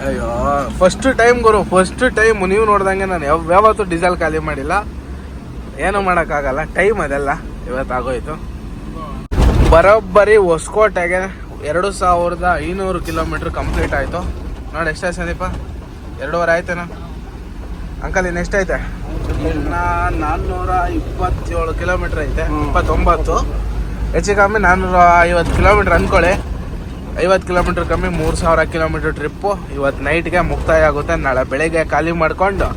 ಅಯ್ಯೋ ಫಸ್ಟ್ ಟೈಮ್ ಗುರು ಫಸ್ಟ್ ಟೈಮ್ ನೀವು ನೋಡ್ದಂಗೆ ನಾನು ಯಾವ ಯಾವತ್ತೂ ಡೀಸೆಲ್ ಖಾಲಿ ಮಾಡಿಲ್ಲ. ಏನು ಮಾಡೋಕ್ಕಾಗಲ್ಲ ಟೈಮ್ ಅದೆಲ್ಲ. ಇವತ್ತು ಆಗೋಯ್ತು ಬರೋಬ್ಬರಿ ಹೊಸ್ಕೋಟೆಗೆ ಎರಡು ಸಾವಿರದ ಐನೂರು ಕಿಲೋಮೀಟ್ರ್ ಕಂಪ್ಲೀಟ್ ಆಯಿತು. ನೋಡಿ, ಎಷ್ಟಾಯ್ತು ಸಂದೀಪ? ಎರಡೂವರೆ ಆಯ್ತೇನ? ಅಂಕಲ್ ಇನ್ನು ಎಷ್ಟೈತೆ ಇನ್ನ ನಾನ್ನೂರ ಇಪ್ಪತ್ತೇಳು ಕಿಲೋಮೀಟ್ರ್ ಐತೆ ಇಪ್ಪತ್ತೊಂಬತ್ತು. ಹೆಚ್ಚು ಕಮ್ಮಿ ನಾನ್ನೂರ ಐವತ್ತು ಕಿಲೋಮೀಟ್ರ್ ಅಂದ್ಕೊಳ್ಳಿ ಐವತ್ತು ಕಿಲೋಮೀಟ್ರ್ ಕಮ್ಮಿ ಮೂರು ಸಾವಿರ ಕಿಲೋಮೀಟ್ರ್ ಟ್ರಿಪ್ಪು ಇವತ್ತು ನೈಟ್ಗೆ ಮುಕ್ತಾಯ ಆಗುತ್ತೆ. ನಾಳೆ ಬೆಳಗ್ಗೆ ಖಾಲಿ ಮಾಡಿಕೊಂಡು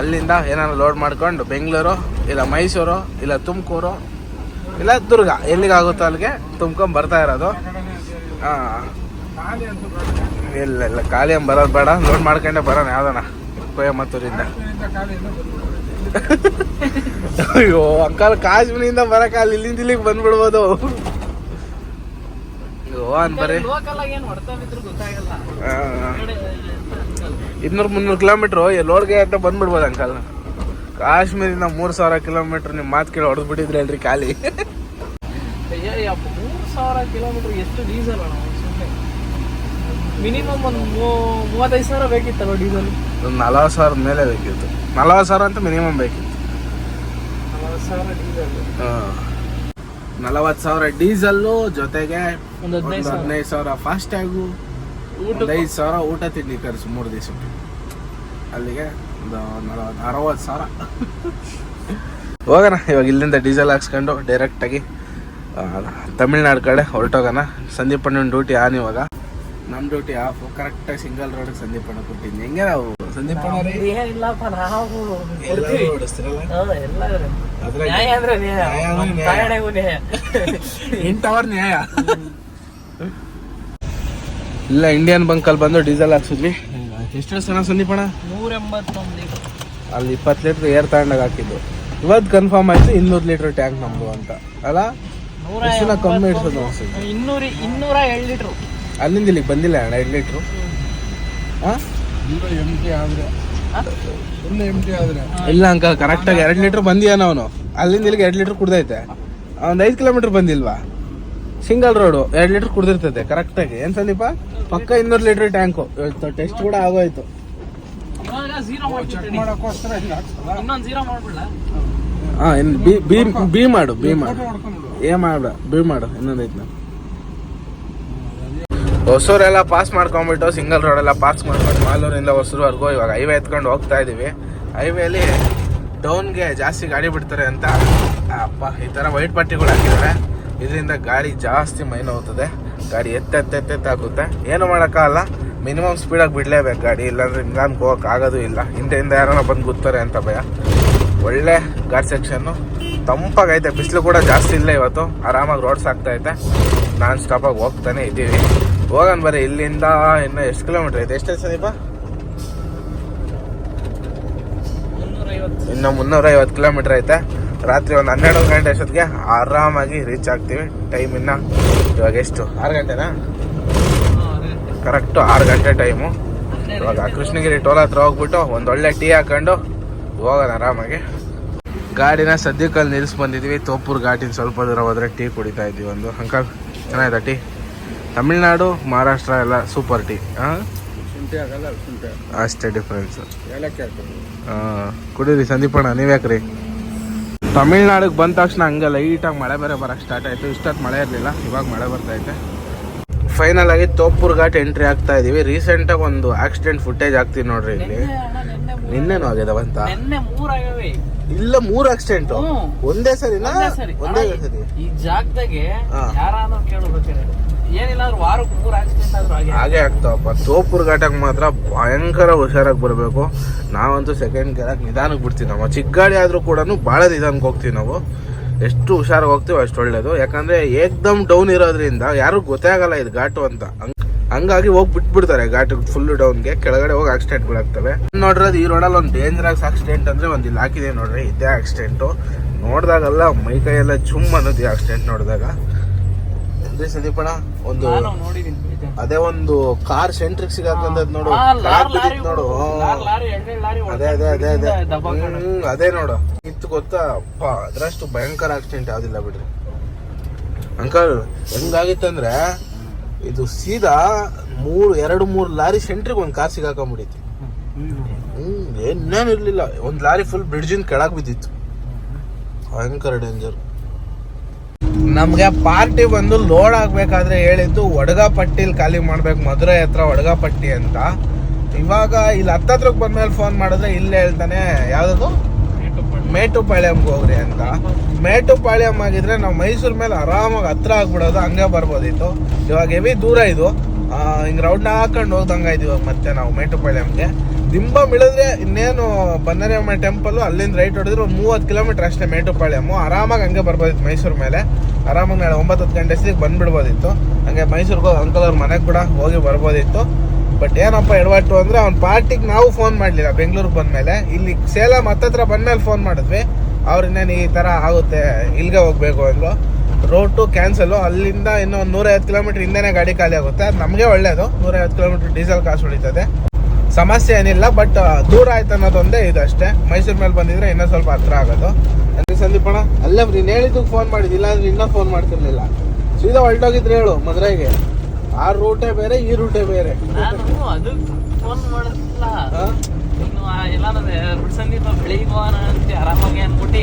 ಅಲ್ಲಿಂದ ಏನಾದ್ರು ಲೋಡ್ ಮಾಡ್ಕೊಂಡು ಬೆಂಗಳೂರು ಇಲ್ಲ ಮೈಸೂರು ಇಲ್ಲ ತುಮಕೂರು ಇಲ್ಲ ದುರ್ಗ. ಎಲ್ಲಿಗಾಗುತ್ತೋ ಅಲ್ಲಿಗೆ ತುಂಬ್ಕೊಂಡು ಬರ್ತಾ ಇರೋದು. ಹಾಂ. ಇಲ್ಲ ಇಲ್ಲ ಖಾಲಿ ಬರೋದು ಬೇಡ. ಲೋಡ್ ಮಾಡ್ಕೊಂಡೆ ಬರೋಣ ಯಾವ್ದಣ್ಣ ಕೊಯಮತ್ತೂರಿಂದ. ಅಯ್ಯೋ ಅಂಕಲ್ ಕಾಶ್ಮೀರಿಂದ ಬರಕಾಲ ಇಲ್ಲಿಂದ ಇಲ್ಲಿಗೆ ಬಂದ್ಬಿಡ್ಬೋದು. ಅಯ್ಯೋ ಅನ್ ಬರೀ. ಇನ್ನೂರು ಮುನ್ನೂರು ಕಿಲೋಮೀಟ್ರು ಎಲ್ಲೋಡ್ಗೆ ಅಂತ ಬಂದ್ಬಿಡ್ಬೋದು ಅಂಕಲ್. ಕಾಶ್ಮೀರಿಂದ ಮೂರು ಸಾವಿರ ಕಿಲೋಮೀಟ್ರ್ ನಿಮ್ಮ ಮಾತು ಕೇಳಿ ಹೊಡೆದು ಬಿಟ್ಟಿದ್ರಿ ಅಲ್ರಿ ಖಾಲಿ ಮೂರ್ ಸಾವಿರ ಕಿಲೋಮೀಟರ್ ಎಷ್ಟು ಡೀಸೆಲ್ ಮಿನಿಮಮ್ ಒಂದು ಮೂವತ್ತೈದು ಸಾವಿರ ಬೇಕಿತ್ತಲ್ಲ ಡೀಸೆಲ್? ನಲವತ್ತು ಸಾವಿರದ ಮೇಲೆ ಬೇಕಿತ್ತು. ನಲವತ್ತು ಸಾವಿರ ಅಂತ ಮಿನಿಮಮ್ ಬೇಕಿತ್ತು. ನಲವತ್ತು ಸಾವಿರ ಡೀಸೆಲ್ಲು ಜೊತೆಗೆ ಒಂದು ಹದಿನೈದು ಸಾವಿರ. ಫಾಸ್ಟ್ಯಾಗು ಐದು ಸಾವಿರ ಊಟ ತಿಂಡಿ ಖರ್ಚು ಮೂರು ದಿವಸ ಅಲ್ಲಿಗೆ ಒಂದು ನಲವತ್ತು ಅರವತ್ತು ಸಾವಿರ. ಹೋಗೋಣ ಇವಾಗ ಇಲ್ಲಿಂದ ಡೀಸೆಲ್ ಹಾಕ್ಸ್ಕೊಂಡು ಡೈರೆಕ್ಟಾಗಿ ತಮಿಳ್ನಾಡು ಕಡೆ ಹೊರಟೋಗೋಣ. ಸಂದೀಪ್ ಅಣ್ಣನ ಡ್ಯೂಟಿ ಆನ್ ಇವಾಗ. ನಮ್ಮ ಡ್ಯೂಟಿ ಆಫ್ ಕರೆಕ್ಟಾಗಿ ಸಿಂಗಲ್ ರೋಡಿಗೆ ಸಂದೀಪ್ ಅಣ್ಣ ಕೊಟ್ಟಿದ್ದೀನಿ ಹೆಂಗೆ ನಾವು? ಸಂದೀಪ್ ಅಣ್ಣ ರೀ ಏನಿಲ್ಲಪ್ಪ ನಾವು ಎಲ್ಲರೂ ಓಡಿಸ್ತಿರಲ್ಲ? ಹಾ, ಎಲ್ಲ ಇದೆ. ಅದ್ರಾಗೆ ನ್ಯಾಯ ಅಂದ್ರೆ ನ್ಯಾಯ. ನ್ಯಾಯ ಅಂದ್ರೆ ನ್ಯಾಯ. ತಾಯಣೆಗೂ ನ್ಯಾಯ. ಎಂಟು ನ್ಯಾಯ. ಇಲ್ಲ ಇಂಡಿಯನ್ ಬಂಕಲ್ಲಿ ಬಂದು ಡೀಸೆಲ್ ಹಾಕ್ಸಿದ್ವಿ. ಎಷ್ಟು ಸಣ್ಣ ಸಂದೀಪ್ ಅಣ್ಣ? ನೂರ ಎಂಬತ್ತೊಂದು ಅಲ್ಲಿ ಇಪ್ಪತ್ತು ಲೀಟ್ರ್ ಏರ್ ತಗೊಂಡಾಗ ಹಾಕಿದ್ದು. ಇವತ್ತು ಕನ್ಫರ್ಮ್ ಆಯ್ತು ಇನ್ನೂರು ಲೀಟ್ರ್ ಟ್ಯಾಂಕ್ ನಮ್ದು ಅಂತ. ಅಲ್ಲ? ನೂರ ಕಮ್ಮಿ. ಇಡ್ಸೋದು ಅನ್ಸುತ್ತೆ. ಇನ್ನೂರ ಇನ್ನೂರ ಏಳು ಲೀಟ್ರು ಅಲ್ಲಿಂದ ಇಲ್ಲಿಗೆ ಬಂದಿಲ್ಲ ಅಣ್ಣ ಎರಡು ಲೀಟರ್ ಹಾಂ ಅಂಕ ಇಲ್ಲ ಅಂಕಲ್ ಕರೆಕ್ಟಾಗಿ ಎರಡು ಲೀಟ್ರ್ ಬಂದಿಯಾನ ಅವನು ಅಲ್ಲಿಂದ ಇಲ್ಲಿಗೆ ಎರಡು ಲೀಟ್ರ್ ಕುಡ್ದೈತೆ. ಒಂದು ಐದು ಕಿಲೋಮೀಟರ್ ಬಂದಿಲ್ವಾ? ಸಿಂಗಲ್ ರೋಡು ಎರಡು ಲೀಟ್ರ್ ಕುಡ್ದಿರ್ತೈತೆ ಕರೆಕ್ಟಾಗಿ ಏನು ಸಂದೀಪ? ಪಕ್ಕ ಇನ್ನೂರು ಲೀಟ್ರ್ ಟ್ಯಾಂಕು ಟೆಸ್ಟ್ ಕೂಡ ಆಗೋಯ್ತು. ಹಾಂ ಇನ್ನು ಬಿ ಬಿ ಬಿ ಮಾಡು ಬಿ ಮಾಡು. ಏ ಮಾಡ ಬಿ ಮಾಡು ಇನ್ನೊಂದು ಐತೆ ಹೊಸೂರೆಲ್ಲ ಪಾಸ್ ಮಾಡ್ಕೊಂಡ್ಬಿಟ್ಟು ಸಿಂಗಲ್ ರೋಡ್ ಎಲ್ಲ ಪಾಸ್ ಮಾಡ್ಕೊಂಡು ಮಾಲೂರಿಂದ ಹೊಸೂರ್ವರೆಗೂ ಇವಾಗ ಹೈವೇ ಎತ್ಕೊಂಡು ಹೋಗ್ತಾ ಇದೀವಿ. ಹೈವೇಲಿ ಡೌನ್ಗೆ ಜಾಸ್ತಿ ಗಾಡಿ ಬಿಡ್ತಾರೆ ಅಂತ ಅಪ್ಪ, ಈ ಥರ ವೈಟ್ ಪಟ್ಟಿಗಳು ಹಾಕಿದ್ದಾರೆ. ಇದರಿಂದ ಗಾಡಿ ಜಾಸ್ತಿ ಮೈನ್ ಹೋಗ್ತದೆ. ಗಾಡಿ ಎತ್ತೆತ್ತೆತ್ತಾಗುತ್ತೆ ಏನು ಮಾಡೋಕ್ಕಾಗಲ್ಲ ಮಿನಿಮಮ್ ಸ್ಪೀಡಾಗಿ ಬಿಡಲೇಬೇಕು ಗಾಡಿ, ಇಲ್ಲಾಂದ್ರೆ ನಿಧಾನಕ್ಕೆ ಹೋಗೋಕ್ಕಾಗೋದು ಆಗೋದು ಇಲ್ಲ. ಹಿಂದೆಯಿಂದ ಯಾರನ್ನ ಬಂದು ಗುತ್ತಾರೆ ಅಂತ ಭಯ. ಒಳ್ಳೆ ಗಾಡ್ ಸೆಕ್ಷನ್ನು ತಂಪಾಗೈತೆ ಬಿಸಿಲು ಕೂಡ ಜಾಸ್ತಿ ಇಲ್ಲ ಇವತ್ತು. ಆರಾಮಾಗಿ ರೋಡ್ಸ್ ಆಗ್ತಾ ಇದೆ ನಾನ್ ಸ್ಟಾಪಾಗಿ ಹೋಗ್ತಾನೆ ಇದ್ದೀವಿ ಹೋಗೋಣ ಬರೀ ಇಲ್ಲಿಂದ ಇನ್ನು ಎಷ್ಟು ಕಿಲೋಮೀಟರ್ ಐತೆ? ಎಷ್ಟೈತೆ ಸಂದೀಪ ಇನ್ನು ಮುನ್ನೂರೈವತ್ತು ಕಿಲೋಮೀಟರ್ ಐತೆ. ರಾತ್ರಿ ಒಂದು ಹನ್ನೆರಡು ಗಂಟೆ ಅಷ್ಟೊತ್ತಿಗೆ ಆರಾಮಾಗಿ ರೀಚ್ ಆಗ್ತೀವಿ. ಟೈಮ್ ಇನ್ನ ಇವಾಗ ಎಷ್ಟು? ಆರು ಗಂಟೆನಾ? ಕರೆಕ್ಟು ಆರು ಗಂಟೆ ಟೈಮು ಇವಾಗ ಕೃಷ್ಣಗಿರಿ ಟೋಲ್ ಹತ್ರ ಹೋಗ್ಬಿಟ್ಟು ಒಂದು ಒಳ್ಳೆ ಟೀ ಹಾಕೊಂಡು ಹೋಗೋಣ ಆರಾಮಾಗಿ. ಗಾಡಿನ ಸದ್ಯಕ್ಕಲ್ಲಿ ನಿಲ್ಲಿಸ್ಬಂದಿದ್ವಿ ಬಂದಿದ್ವಿ ತೋಪುರ ಘಾಟಿನ ಸ್ವಲ್ಪ ದೂರ ಹೋದ್ರೆ ಟೀ ಕುಡಿತಾ ಇದ್ವಿ ಒಂದು. ಅಂಕಲ್ ಚೆನ್ನಾಗಿದೆ ಟೀ? ತಮಿಳ್ನಾಡು ಮಹಾರಾಷ್ಟ್ರ ಎಲ್ಲ ಸೂಪರ್ ಟೀ ಅಷ್ಟೇ ಡಿಫ್ರೆನ್ಸ್ ಕುಡೀರಿ ಸಂದೀಪ ಹಾಂ ಕುಡೀರಿ ಸಂದೀಪಣ್ಣ ನೀವ್ಯಾಕ್ರಿ? ತಮಿಳ್ನಾಡಿಗೆ ಬಂದ ತಕ್ಷಣ ಹಂಗೆ ಲೈಟಾಗಿ ಮಳೆ ಬೇರೆ ಬರೋಕ್ಕೆ ಸ್ಟಾರ್ಟ್ ಆಯಿತು. ಇಷ್ಟೊತ್ತು ಮಳೆ ಇರಲಿಲ್ಲ ಇವಾಗ ಮಳೆ ಬರ್ತಾ ಐತೆ. ಫೈನಲ್ ಆಗಿ ತೋಪುರ್ ಘಾಟ್ ಎಂಟ್ರಿ ಆಗ್ತಾ ಇದೀವಿ. ರೀಸೆಂಟಾಗಿ ಒಂದು ಆಕ್ಸಿಡೆಂಟ್ ಫುಟೇಜ್ ಆಗ್ತೀವಿ ನೋಡ್ರಿ ಇಲ್ಲಿ. ನಿನ್ನೇನು ಆಗ್ಯದವಂತ ನಿನ್ನೆ ಇಲ್ಲ ಮೂರ್ ಆಕ್ಸಿಡೆಂಟ್ ಒಂದೇ ಸರಿನಾ? ಒಂದೇ ಸರಿ. ಒಂದೇ ಸರಿ. ಈ ಜಾಗದಾಗೆ ಯಾರು ಯಾರಾದ್ರೂ ಕೇಳ್ಬೇಕಾರೆ ಏನಿಲ್ಲ ಹಾಗೆ. ಆಗ್ತಾವಪ್ಪ ತೋಪುರ್ ಘಾಟಕ್ಕೆ ಮಾತ್ರ ಭಯಂಕರ ಹುಷಾರಾಗಿ ಬರಬೇಕು. ನಾವಂತೂ ಸೆಕೆಂಡ್ ಗೇರಾಗಿ ನಿಧಾನಕ್ಕೆ ಬಿಡ್ತೀವಿ ನಾವು? ಚಿಕ್ಕ ಗಾಡಿ ಆದರೂ ಕೂಡ ಭಾಳ ನಿಧಾನಕ್ಕೆ ಹೋಗ್ತೀವಿ ನಾವು. ಎಷ್ಟು ಹುಷಾರಾಗಿ ಹೋಗ್ತೀವಿ ಅಷ್ಟು ಒಳ್ಳೇದು. ಯಾಕಂದ್ರೆ ಏಕ್ದಮ್ ಡೌನ್ ಇರೋದ್ರಿಂದ ಯಾರು ಗೊತ್ತೇ ಆಗಲ್ಲ ಇದು ಘಾಟು ಅಂತ. ಹಂಗ್- ಹಂಗಾಗಿ ಹೋಗಿ ಬಿಟ್ಬಿಡ್ತಾರೆ ಘಾಟ್ ಫುಲ್ ಡೌನ್ಗೆ ಕೆಳಗಡೆ ಹೋಗಿ ಆಕ್ಸಿಡೆಂಟ್ಗಳಾಗ್ತವೆ ನೋಡ್ರದು ಈ ರೋಡಲ್ಲಿ ಒಂದು ಡೇಂಜರಸ್ ಆಕ್ಸಿಡೆಂಟ್ ಅಂದ್ರೆ ಒಂದು ಇಲ್ಲಿ ಹಾಕಿದೆ ನೋಡ್ರಿ. ಇದೇ ಆಕ್ಸಿಡೆಂಟು ನೋಡಿದಾಗೆಲ್ಲ ಮೈ ಕೈಯೆಲ್ಲ ಚುಮ್ ಅನ್ನೋದು ಆಕ್ಸಿಡೆಂಟ್ ನೋಡಿದಾಗ. ಅಂದ್ರೆ ಸಂದೀಪಣ್ಣ ಒಂದು ಅದೇ ಒಂದು ಕಾರ್ ಸೆಂಟ್ರಿಕ್ ಸಿಗಾಕಂದದ್ ನೋಡು. ನೋಡು. ಅದೇ ಅದೇ ಅದೇ ಅದೇ. ಹ್ಮ್, ಅದೇ ನೋಡು. ಇತ್ತು ಗೊತ್ತಾ? ಅದ್ರಷ್ಟು ಭಯಂಕರ ಆಕ್ಸಿಡೆಂಟ್ ಯಾವ್ದಿಲ್ಲ ಬಿಡ್ರಿ. ಅಂಕಲ್ ಹೆಂಗಾಗಿತ್ತಂದ್ರೆ ಇದು ಸೀದಾ ಮೂರು ಎರಡು ಮೂರು ಲಾರಿ ಸೆಂಟ್ರಿಗೆ ಒಂದು ಕಾರ್ ಸಿಗಾಕೊಂಡ್ಬಿಟ್ಟಿತ್ತು ಹ್ಮ್ ಏನೇನು ಇರ್ಲಿಲ್ಲ. ಒಂದು ಲಾರಿ ಫುಲ್ ಬ್ರಿಡ್ಜಿಂದ ಕೆಳಗೆ ಬಿದ್ದಿತ್ತು. ಭಯಂಕರ ಡೇಂಜರ್ ನಮ್ಗೆ ಪಾರ್ಟಿ ಬಂದು ಲೋಡ್ ಆಗ್ಬೇಕಾದ್ರೆ ಹೇಳಿದ್ದು ಒಡಗಾಪಟ್ಟಿಲಿ ಖಾಲಿ ಮಾಡ್ಬೇಕು, ಮಧುರೈ ಹತ್ರ ವಡಗಪಟ್ಟಿ ಅಂತ. ಇವಾಗ ಇಲ್ಲಿ ಹತ್ತತ್ರಕ್ಕೆ ಬಂದ್ಮೇಲೆ ಫೋನ್ ಮಾಡಿದ್ರೆ ಇಲ್ಲೇ ಹೇಳ್ತಾನೆ, ಯಾವ್ದದು? ಮೇಟುಪಾಳ್ಯಂಗೆ ಹೋಗ್ರಿ ಅಂತ. ಮೇಟುಪಾಳ್ಯಂ ಆಗಿದ್ರೆ ನಾವು ಮೈಸೂರು ಮೇಲೆ ಆರಾಮಾಗಿ ಹತ್ರ ಆಗ್ಬಿಡೋದು, ಹಂಗೆ ಬರ್ಬೋದಿತ್ತು. ಇವಾಗ ಹೆವಿ ದೂರ ಇದು. ಹಿಂಗೆ ರೌಂಡ್ ಹಾಕೊಂಡು ಹೋಗ್ದಂಗೆ ಆಯ್ತು ಇವಾಗ ಮತ್ತೆ ನಾವು ಮೇಟುಪಾಳ್ಯಂಗೆ. ದಿಂಬ ಇಳಿದ್ರೆ ಇನ್ನೇನು ಬನ್ನರಿಯಮ್ಮ ಟೆಂಪಲ್ ಅಲ್ಲಿಂದ ರೈಟ್ ಹೊಡೆದ್ರೆ ಒಂದು ಮೂವತ್ತು ಕಿಲೋಮೀಟರ್ ಅಷ್ಟೇ ಮೇಟುಪಾಳ್ಯಮ್ಮು. ಆರಾಮಾಗಿ ಹಂಗೆ ಬರ್ಬೋದಿತ್ತು ಮೈಸೂರು ಮೇಲೆ. ಆರಾಮಾಗಿ ನಾಳೆ ಒಂಬತ್ತು ಹತ್ತು ಗಂಟೆ ಸೀಗೆ ಬಂದುಬಿಡ್ಬೋದಿತ್ತು. ಹಂಗೆ ಮೈಸೂರಿಗೆ ಹೋಗಿ ಅಂಕಲ್ ಅವ್ರ ಮನೆಗೆ ಕೂಡ ಹೋಗಿ ಬರ್ಬೋದಿತ್ತು. ಬಟ್ ಏನಪ್ಪ ಎಡವಟ್ಟು ಅಂದರೆ ಅವ್ನ ಪಾರ್ಟಿಗೆ ನಾವು ಫೋನ್ ಮಾಡಲಿಲ್ಲ. ಬೆಂಗಳೂರಿಗೆ ಬಂದ್ಮೇಲೆ. ಇಲ್ಲಿ ಸೇಲಂ ಹತ್ತತ್ರ ಬಂದಮೇಲೆ ಫೋನ್ ಮಾಡಿದ್ವಿ. ಅವ್ರಿನ್ನೇನು ಈ ಥರ ಆಗುತ್ತೆ ಇಲ್ಲಿಗೆ ಹೋಗಬೇಕು ಅಂದ್ರು ರೋಟು ಕ್ಯಾನ್ಸಲು ಅಲ್ಲಿಂದ ಇನ್ನೊಂದು ನೂರೈವತ್ತು ಕಿಲೋಮೀಟ್ರ್ ಹಿಂದೆನೇ ಗಾಡಿ ಖಾಲಿ ಆಗುತ್ತೆ. ನಮಗೆ ಒಳ್ಳೆಯದು ನೂರೈವತ್ತು ಕಿಲೋಮೀಟ್ರ್ ಡೀಸೆಲ್ ಕಾಸು ಉಳಿತದೆ. ಸಮಸ್ಯೆ ಏನಿಲ್ಲ ಬಟ್ ದೂರ ಆಯ್ತು ಅನ್ನೋದೊಂದೇ ಇದಷ್ಟೇ ಮೈಸೂರು ಮೇಲೆ ಬಂದಿದ್ರೆ ಇನ್ನೂ ಸ್ವಲ್ಪ ಹತ್ರ ಆಗೋದು. ಅಂದ್ರೆ ಸಂದೀಪಣ್ಣ ಅಲ್ಲೇ ನೀನು ಹೇಳಿದ್ದಕ್ಕೆ ಫೋನ್ ಮಾಡಿದ್ದಿಲ್ಲ ಅಂದ್ರೆ ಇನ್ನೂ ಫೋನ್ ಮಾಡ್ತಿರ್ಲಿಲ್ಲ. ಸೀದಾ ಹೊರಟೋಗಿದ್ರೆ ಹೇಳು ಮದುವೆಗೆ. ಆ ರೂಟೇ ಬೇರೆ ಈ ರೂಟೇ ಬೇರೆ. ಅದು ಫೋನ್ ಮಾಡಿಲ್ಲ. ಹಾ? ಇನ್ನು ಎಲ್ಲಾನು ಬಿಡ್ಸಂದಿ ನಾವು ಬೆಳಿಗ್ಗೆ ಹೋಗೋಣ ಅಂತ ಆರಾಮಾಗಿ ಅನ್ಬಿಟ್ಟು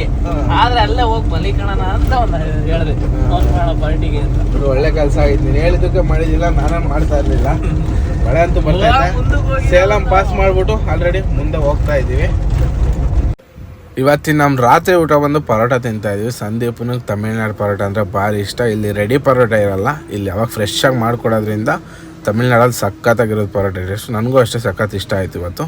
ಆದ್ರೆ ಅಲ್ಲೇ ಹೋಗಿ ಮಲಿಕಣ ಅಂತ ಒಂದು ಹೇಳಿದೆ. ಫೋನ್ ಮಾಡೋಣ ಪಾರ್ಟಿಗೆ ಅಂತ. ಅದು ಒಳ್ಳೆ ಕೆಲಸ ಆಗಿತ್ತು. ನೀನು ಹೇಳಿದಕ್ಕೆ ಮಾಡಿದಿಲ್ಲ ನಾನೇ ಮಾಡ್ತಾ ಇರ್ಲಿಲ್ಲ. ಮಳೆ ಅಂತೂ ಬರ್ತಾ ಇದೆ. ಸೇಲಂ ಪಾಸ್ ಮಾಡ್ಬಿಟ್ಟು ಆಲ್ರೆಡಿ ಮುಂದೆ ಹೋಗ್ತಾ ಇದೀವಿ ಇವತ್ತಿನ ನಮ್ಮ ರಾತ್ರಿ ಊಟ ಬಂದು ಪರೋಟ ತಿಂತಾ ಇದೀವಿ. ಸಂದೀಪನಿಗೆ ತಮಿಳ್ನಾಡು ಪರೋಟ ಅಂದರೆ ಭಾರಿ ಇಷ್ಟ. ಇಲ್ಲಿ ರೆಡಿ ಪರೋಟ ಇರಲ್ಲ. ಇಲ್ಲಿ ಯಾವಾಗ ಫ್ರೆಶ್ ಆಗಿ ಮಾಡ್ಕೊಡೋದ್ರಿಂದ ತಮಿಳ್ನಾಡಲ್ಲಿ ಸಖತ್ತಾಗಿರೋದು ಪರೋಟ ಟೇಸ್ಟ್ ನನಗೂ ಅಷ್ಟೇ ಸಖತ್ ಇಷ್ಟ ಆಯ್ತು ಇವತ್ತು.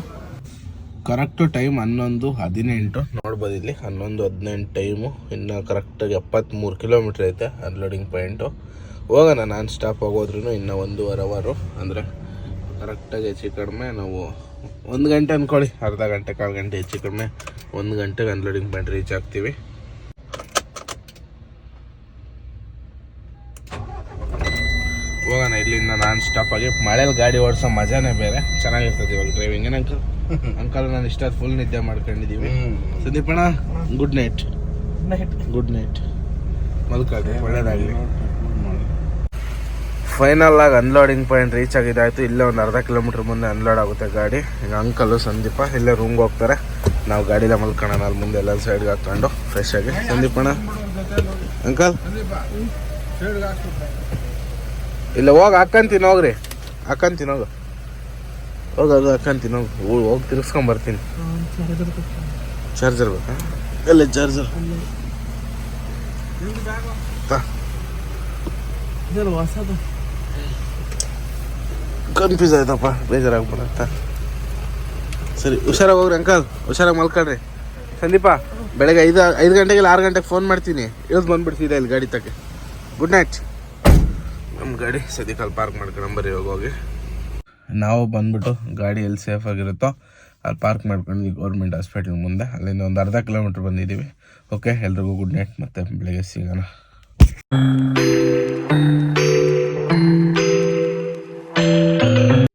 ಕರೆಕ್ಟು ಟೈಮ್ ಹನ್ನೊಂದು ಹದಿನೆಂಟು. ನೋಡ್ಬೋದು ಇಲ್ಲಿ. ಹನ್ನೊಂದು ಹದಿನೆಂಟು ಟೈಮು ಇನ್ನು ಕರೆಕ್ಟಾಗಿ ಎಪ್ಪತ್ತ್ಮೂರು ಕಿಲೋಮೀಟ್ರ್ ಐತೆ ಅನ್ಲೋಡಿಂಗ್ ಪಾಯಿಂಟು ಹೋಗೋಣ ನಾನ್ ಸ್ಟಾಪ್ ಹೋಗೋದ್ರೂ ಇನ್ನೂ ಒಂದೂವರೆ ಅವರು ಅಂದರೆ ಕರೆಕ್ಟಾಗಿ ಹೆಚ್ಚು ಕಡಿಮೆ ನಾವು ಒಂದು ಗಂಟೆ ಅಂದ್ಕೊಳ್ಳಿ ಅರ್ಧ ಗಂಟೆ ಕಾಲು ಗಂಟೆ ಹೆಚ್ಚು ಕಡಿಮೆ. ಒಂದು ಗಂಟೆಗೆ ಅನ್ಲೋಡಿಂಗ್ ಪಾಯಿಂಟ್ ರೀಚ್ ಆಗ್ತೀವಿ. ಹೋಗೋಣ ಇಲ್ಲಿಂದ ನಾನ್ ಸ್ಟಾಪ್ ಆಗಿ. ಮಳೇಲಿ ಗಾಡಿ ಓಡಿಸೋ ಮಜಾನೇ ಬೇರೆ. ಚೆನ್ನಾಗಿರ್ತದೆ ಇವಾಗ ಡ್ರೈವಿಂಗ್ ಏನು ಅಂಕಲ್ ಅಂಕಲ್ ನಾನು ಇಷ್ಟ ಫುಲ್ ನಿದ್ದೆ ಮಾಡ್ಕೊಂಡಿದ್ದೀವಿ. ಸಂದೀಪಣ್ಣ ಗುಡ್ ನೈಟ್ ಗುಡ್ ನೈಟ್ ಮಲ್ಕೊಳ್ಳಿ ಒಳ್ಳೇದಾಗಲಿ. ಫೈನಲ್ ಆಗಿ ಅನ್ಲೋಡಿಂಗ್ ಪಾಯಿಂಟ್ ರೀಚ್ ಆಗಿದಾಯ್ತು ಇಲ್ಲೇ ಒಂದು ಅರ್ಧ ಕಿಲೋಮೀಟರ್ ಮುಂದೆ ಅನ್ಲೋಡ್ ಆಗುತ್ತೆ ಗಾಡಿ. ಈಗ ಅಂಕಲು ಸಂದೀಪ, ಇಲ್ಲೇ ರೂಮ್ಗೆ ಹೋಗ್ತಾರೆ. ನಾವು ಗಾಡಿಲ ಮಲ್ಕೋಣ ಅಲ್ಲಿ ಮುಂದೆ ಎಲ್ಲ ಸೈಡ್ಗೆ ಹಾಕೊಂಡು ಫ್ರೆಶ್ ಆಗಿ. ಸಂದೀಪಣ್ಣ ಅಂಕಲ್ ಇಲ್ಲ, ಹೋಗಿ ಹಾಕಂತೀನಿ ಹೋಗ್ರಿ. ಹಾಕಂತೀನಿ ಹೋಗು. ಹೋಗಿ ಅದು ಹಾಕಂತೀನಿ ಹೋಗು. ಹೋಗಿ ತಿರ್ಸ್ಕೊಂಡ್ ಬರ್ತೀನಿ. ಚಾರ್ಜರ್ ಬೇಕಾ? ಎಲ್ಲ ಚಾರ್ಜರ್ ತಾ. ಹೊಸದು. ಕನ್ಫ್ಯೂಸ್ ಆಯ್ತಪ್ಪ ಬೇಜಾರಾಗ್ಬಿಡತ್ತ ಸರಿ ಹುಷಾರಾಗಿ ಹೋಗ್ರಿ ಅಂಕಲ್ ಹುಷಾರಾಗಿ ಮಲ್ಕೊಳ್ರಿ ಸಂದೀಪ ಬೆಳಗ್ಗೆ ಐದು ಐದು ಗಂಟೆಗೆ ಆರು ಗಂಟೆಗೆ ಫೋನ್ ಮಾಡ್ತೀನಿ ಇವ್ದು ಬಂದ್ಬಿಡ್ತಿದ್ದೆ ಇಲ್ಲಿ ಗಾಡಿ ತಕ್ಕೆ ಗುಡ್ ನೈಟ್ ನಮ್ಮ ಗಾಡಿ ಸದ್ಯಕ್ಕೆ ಪಾರ್ಕ್ ಮಾಡ್ಕೊಂಬರ್ರಿ ಇವಾಗ ಹೋಗಿ ನಾವು ಬಂದ್ಬಿಟ್ಟು ಗಾಡಿ ಎಲ್ಲಿ ಸೇಫ್ ಆಗಿರುತ್ತೋ ಅಲ್ಲಿ ಪಾರ್ಕ್ ಮಾಡ್ಕೊಂಡು ಗೌರ್ಮೆಂಟ್ ಹಾಸ್ಪಿಟ್ಲ್ ಮುಂದೆ ಅಲ್ಲಿಂದ ಒಂದು ಅರ್ಧ ಕಿಲೋಮೀಟ್ರ್ ಬಂದಿದ್ದೀವಿ ಓಕೆ ಎಲ್ರಿಗೂ ಗುಡ್ ನೈಟ್ ಮತ್ತೆ ಬೆಳಗ್ಗೆ ಸಿಗೋಣ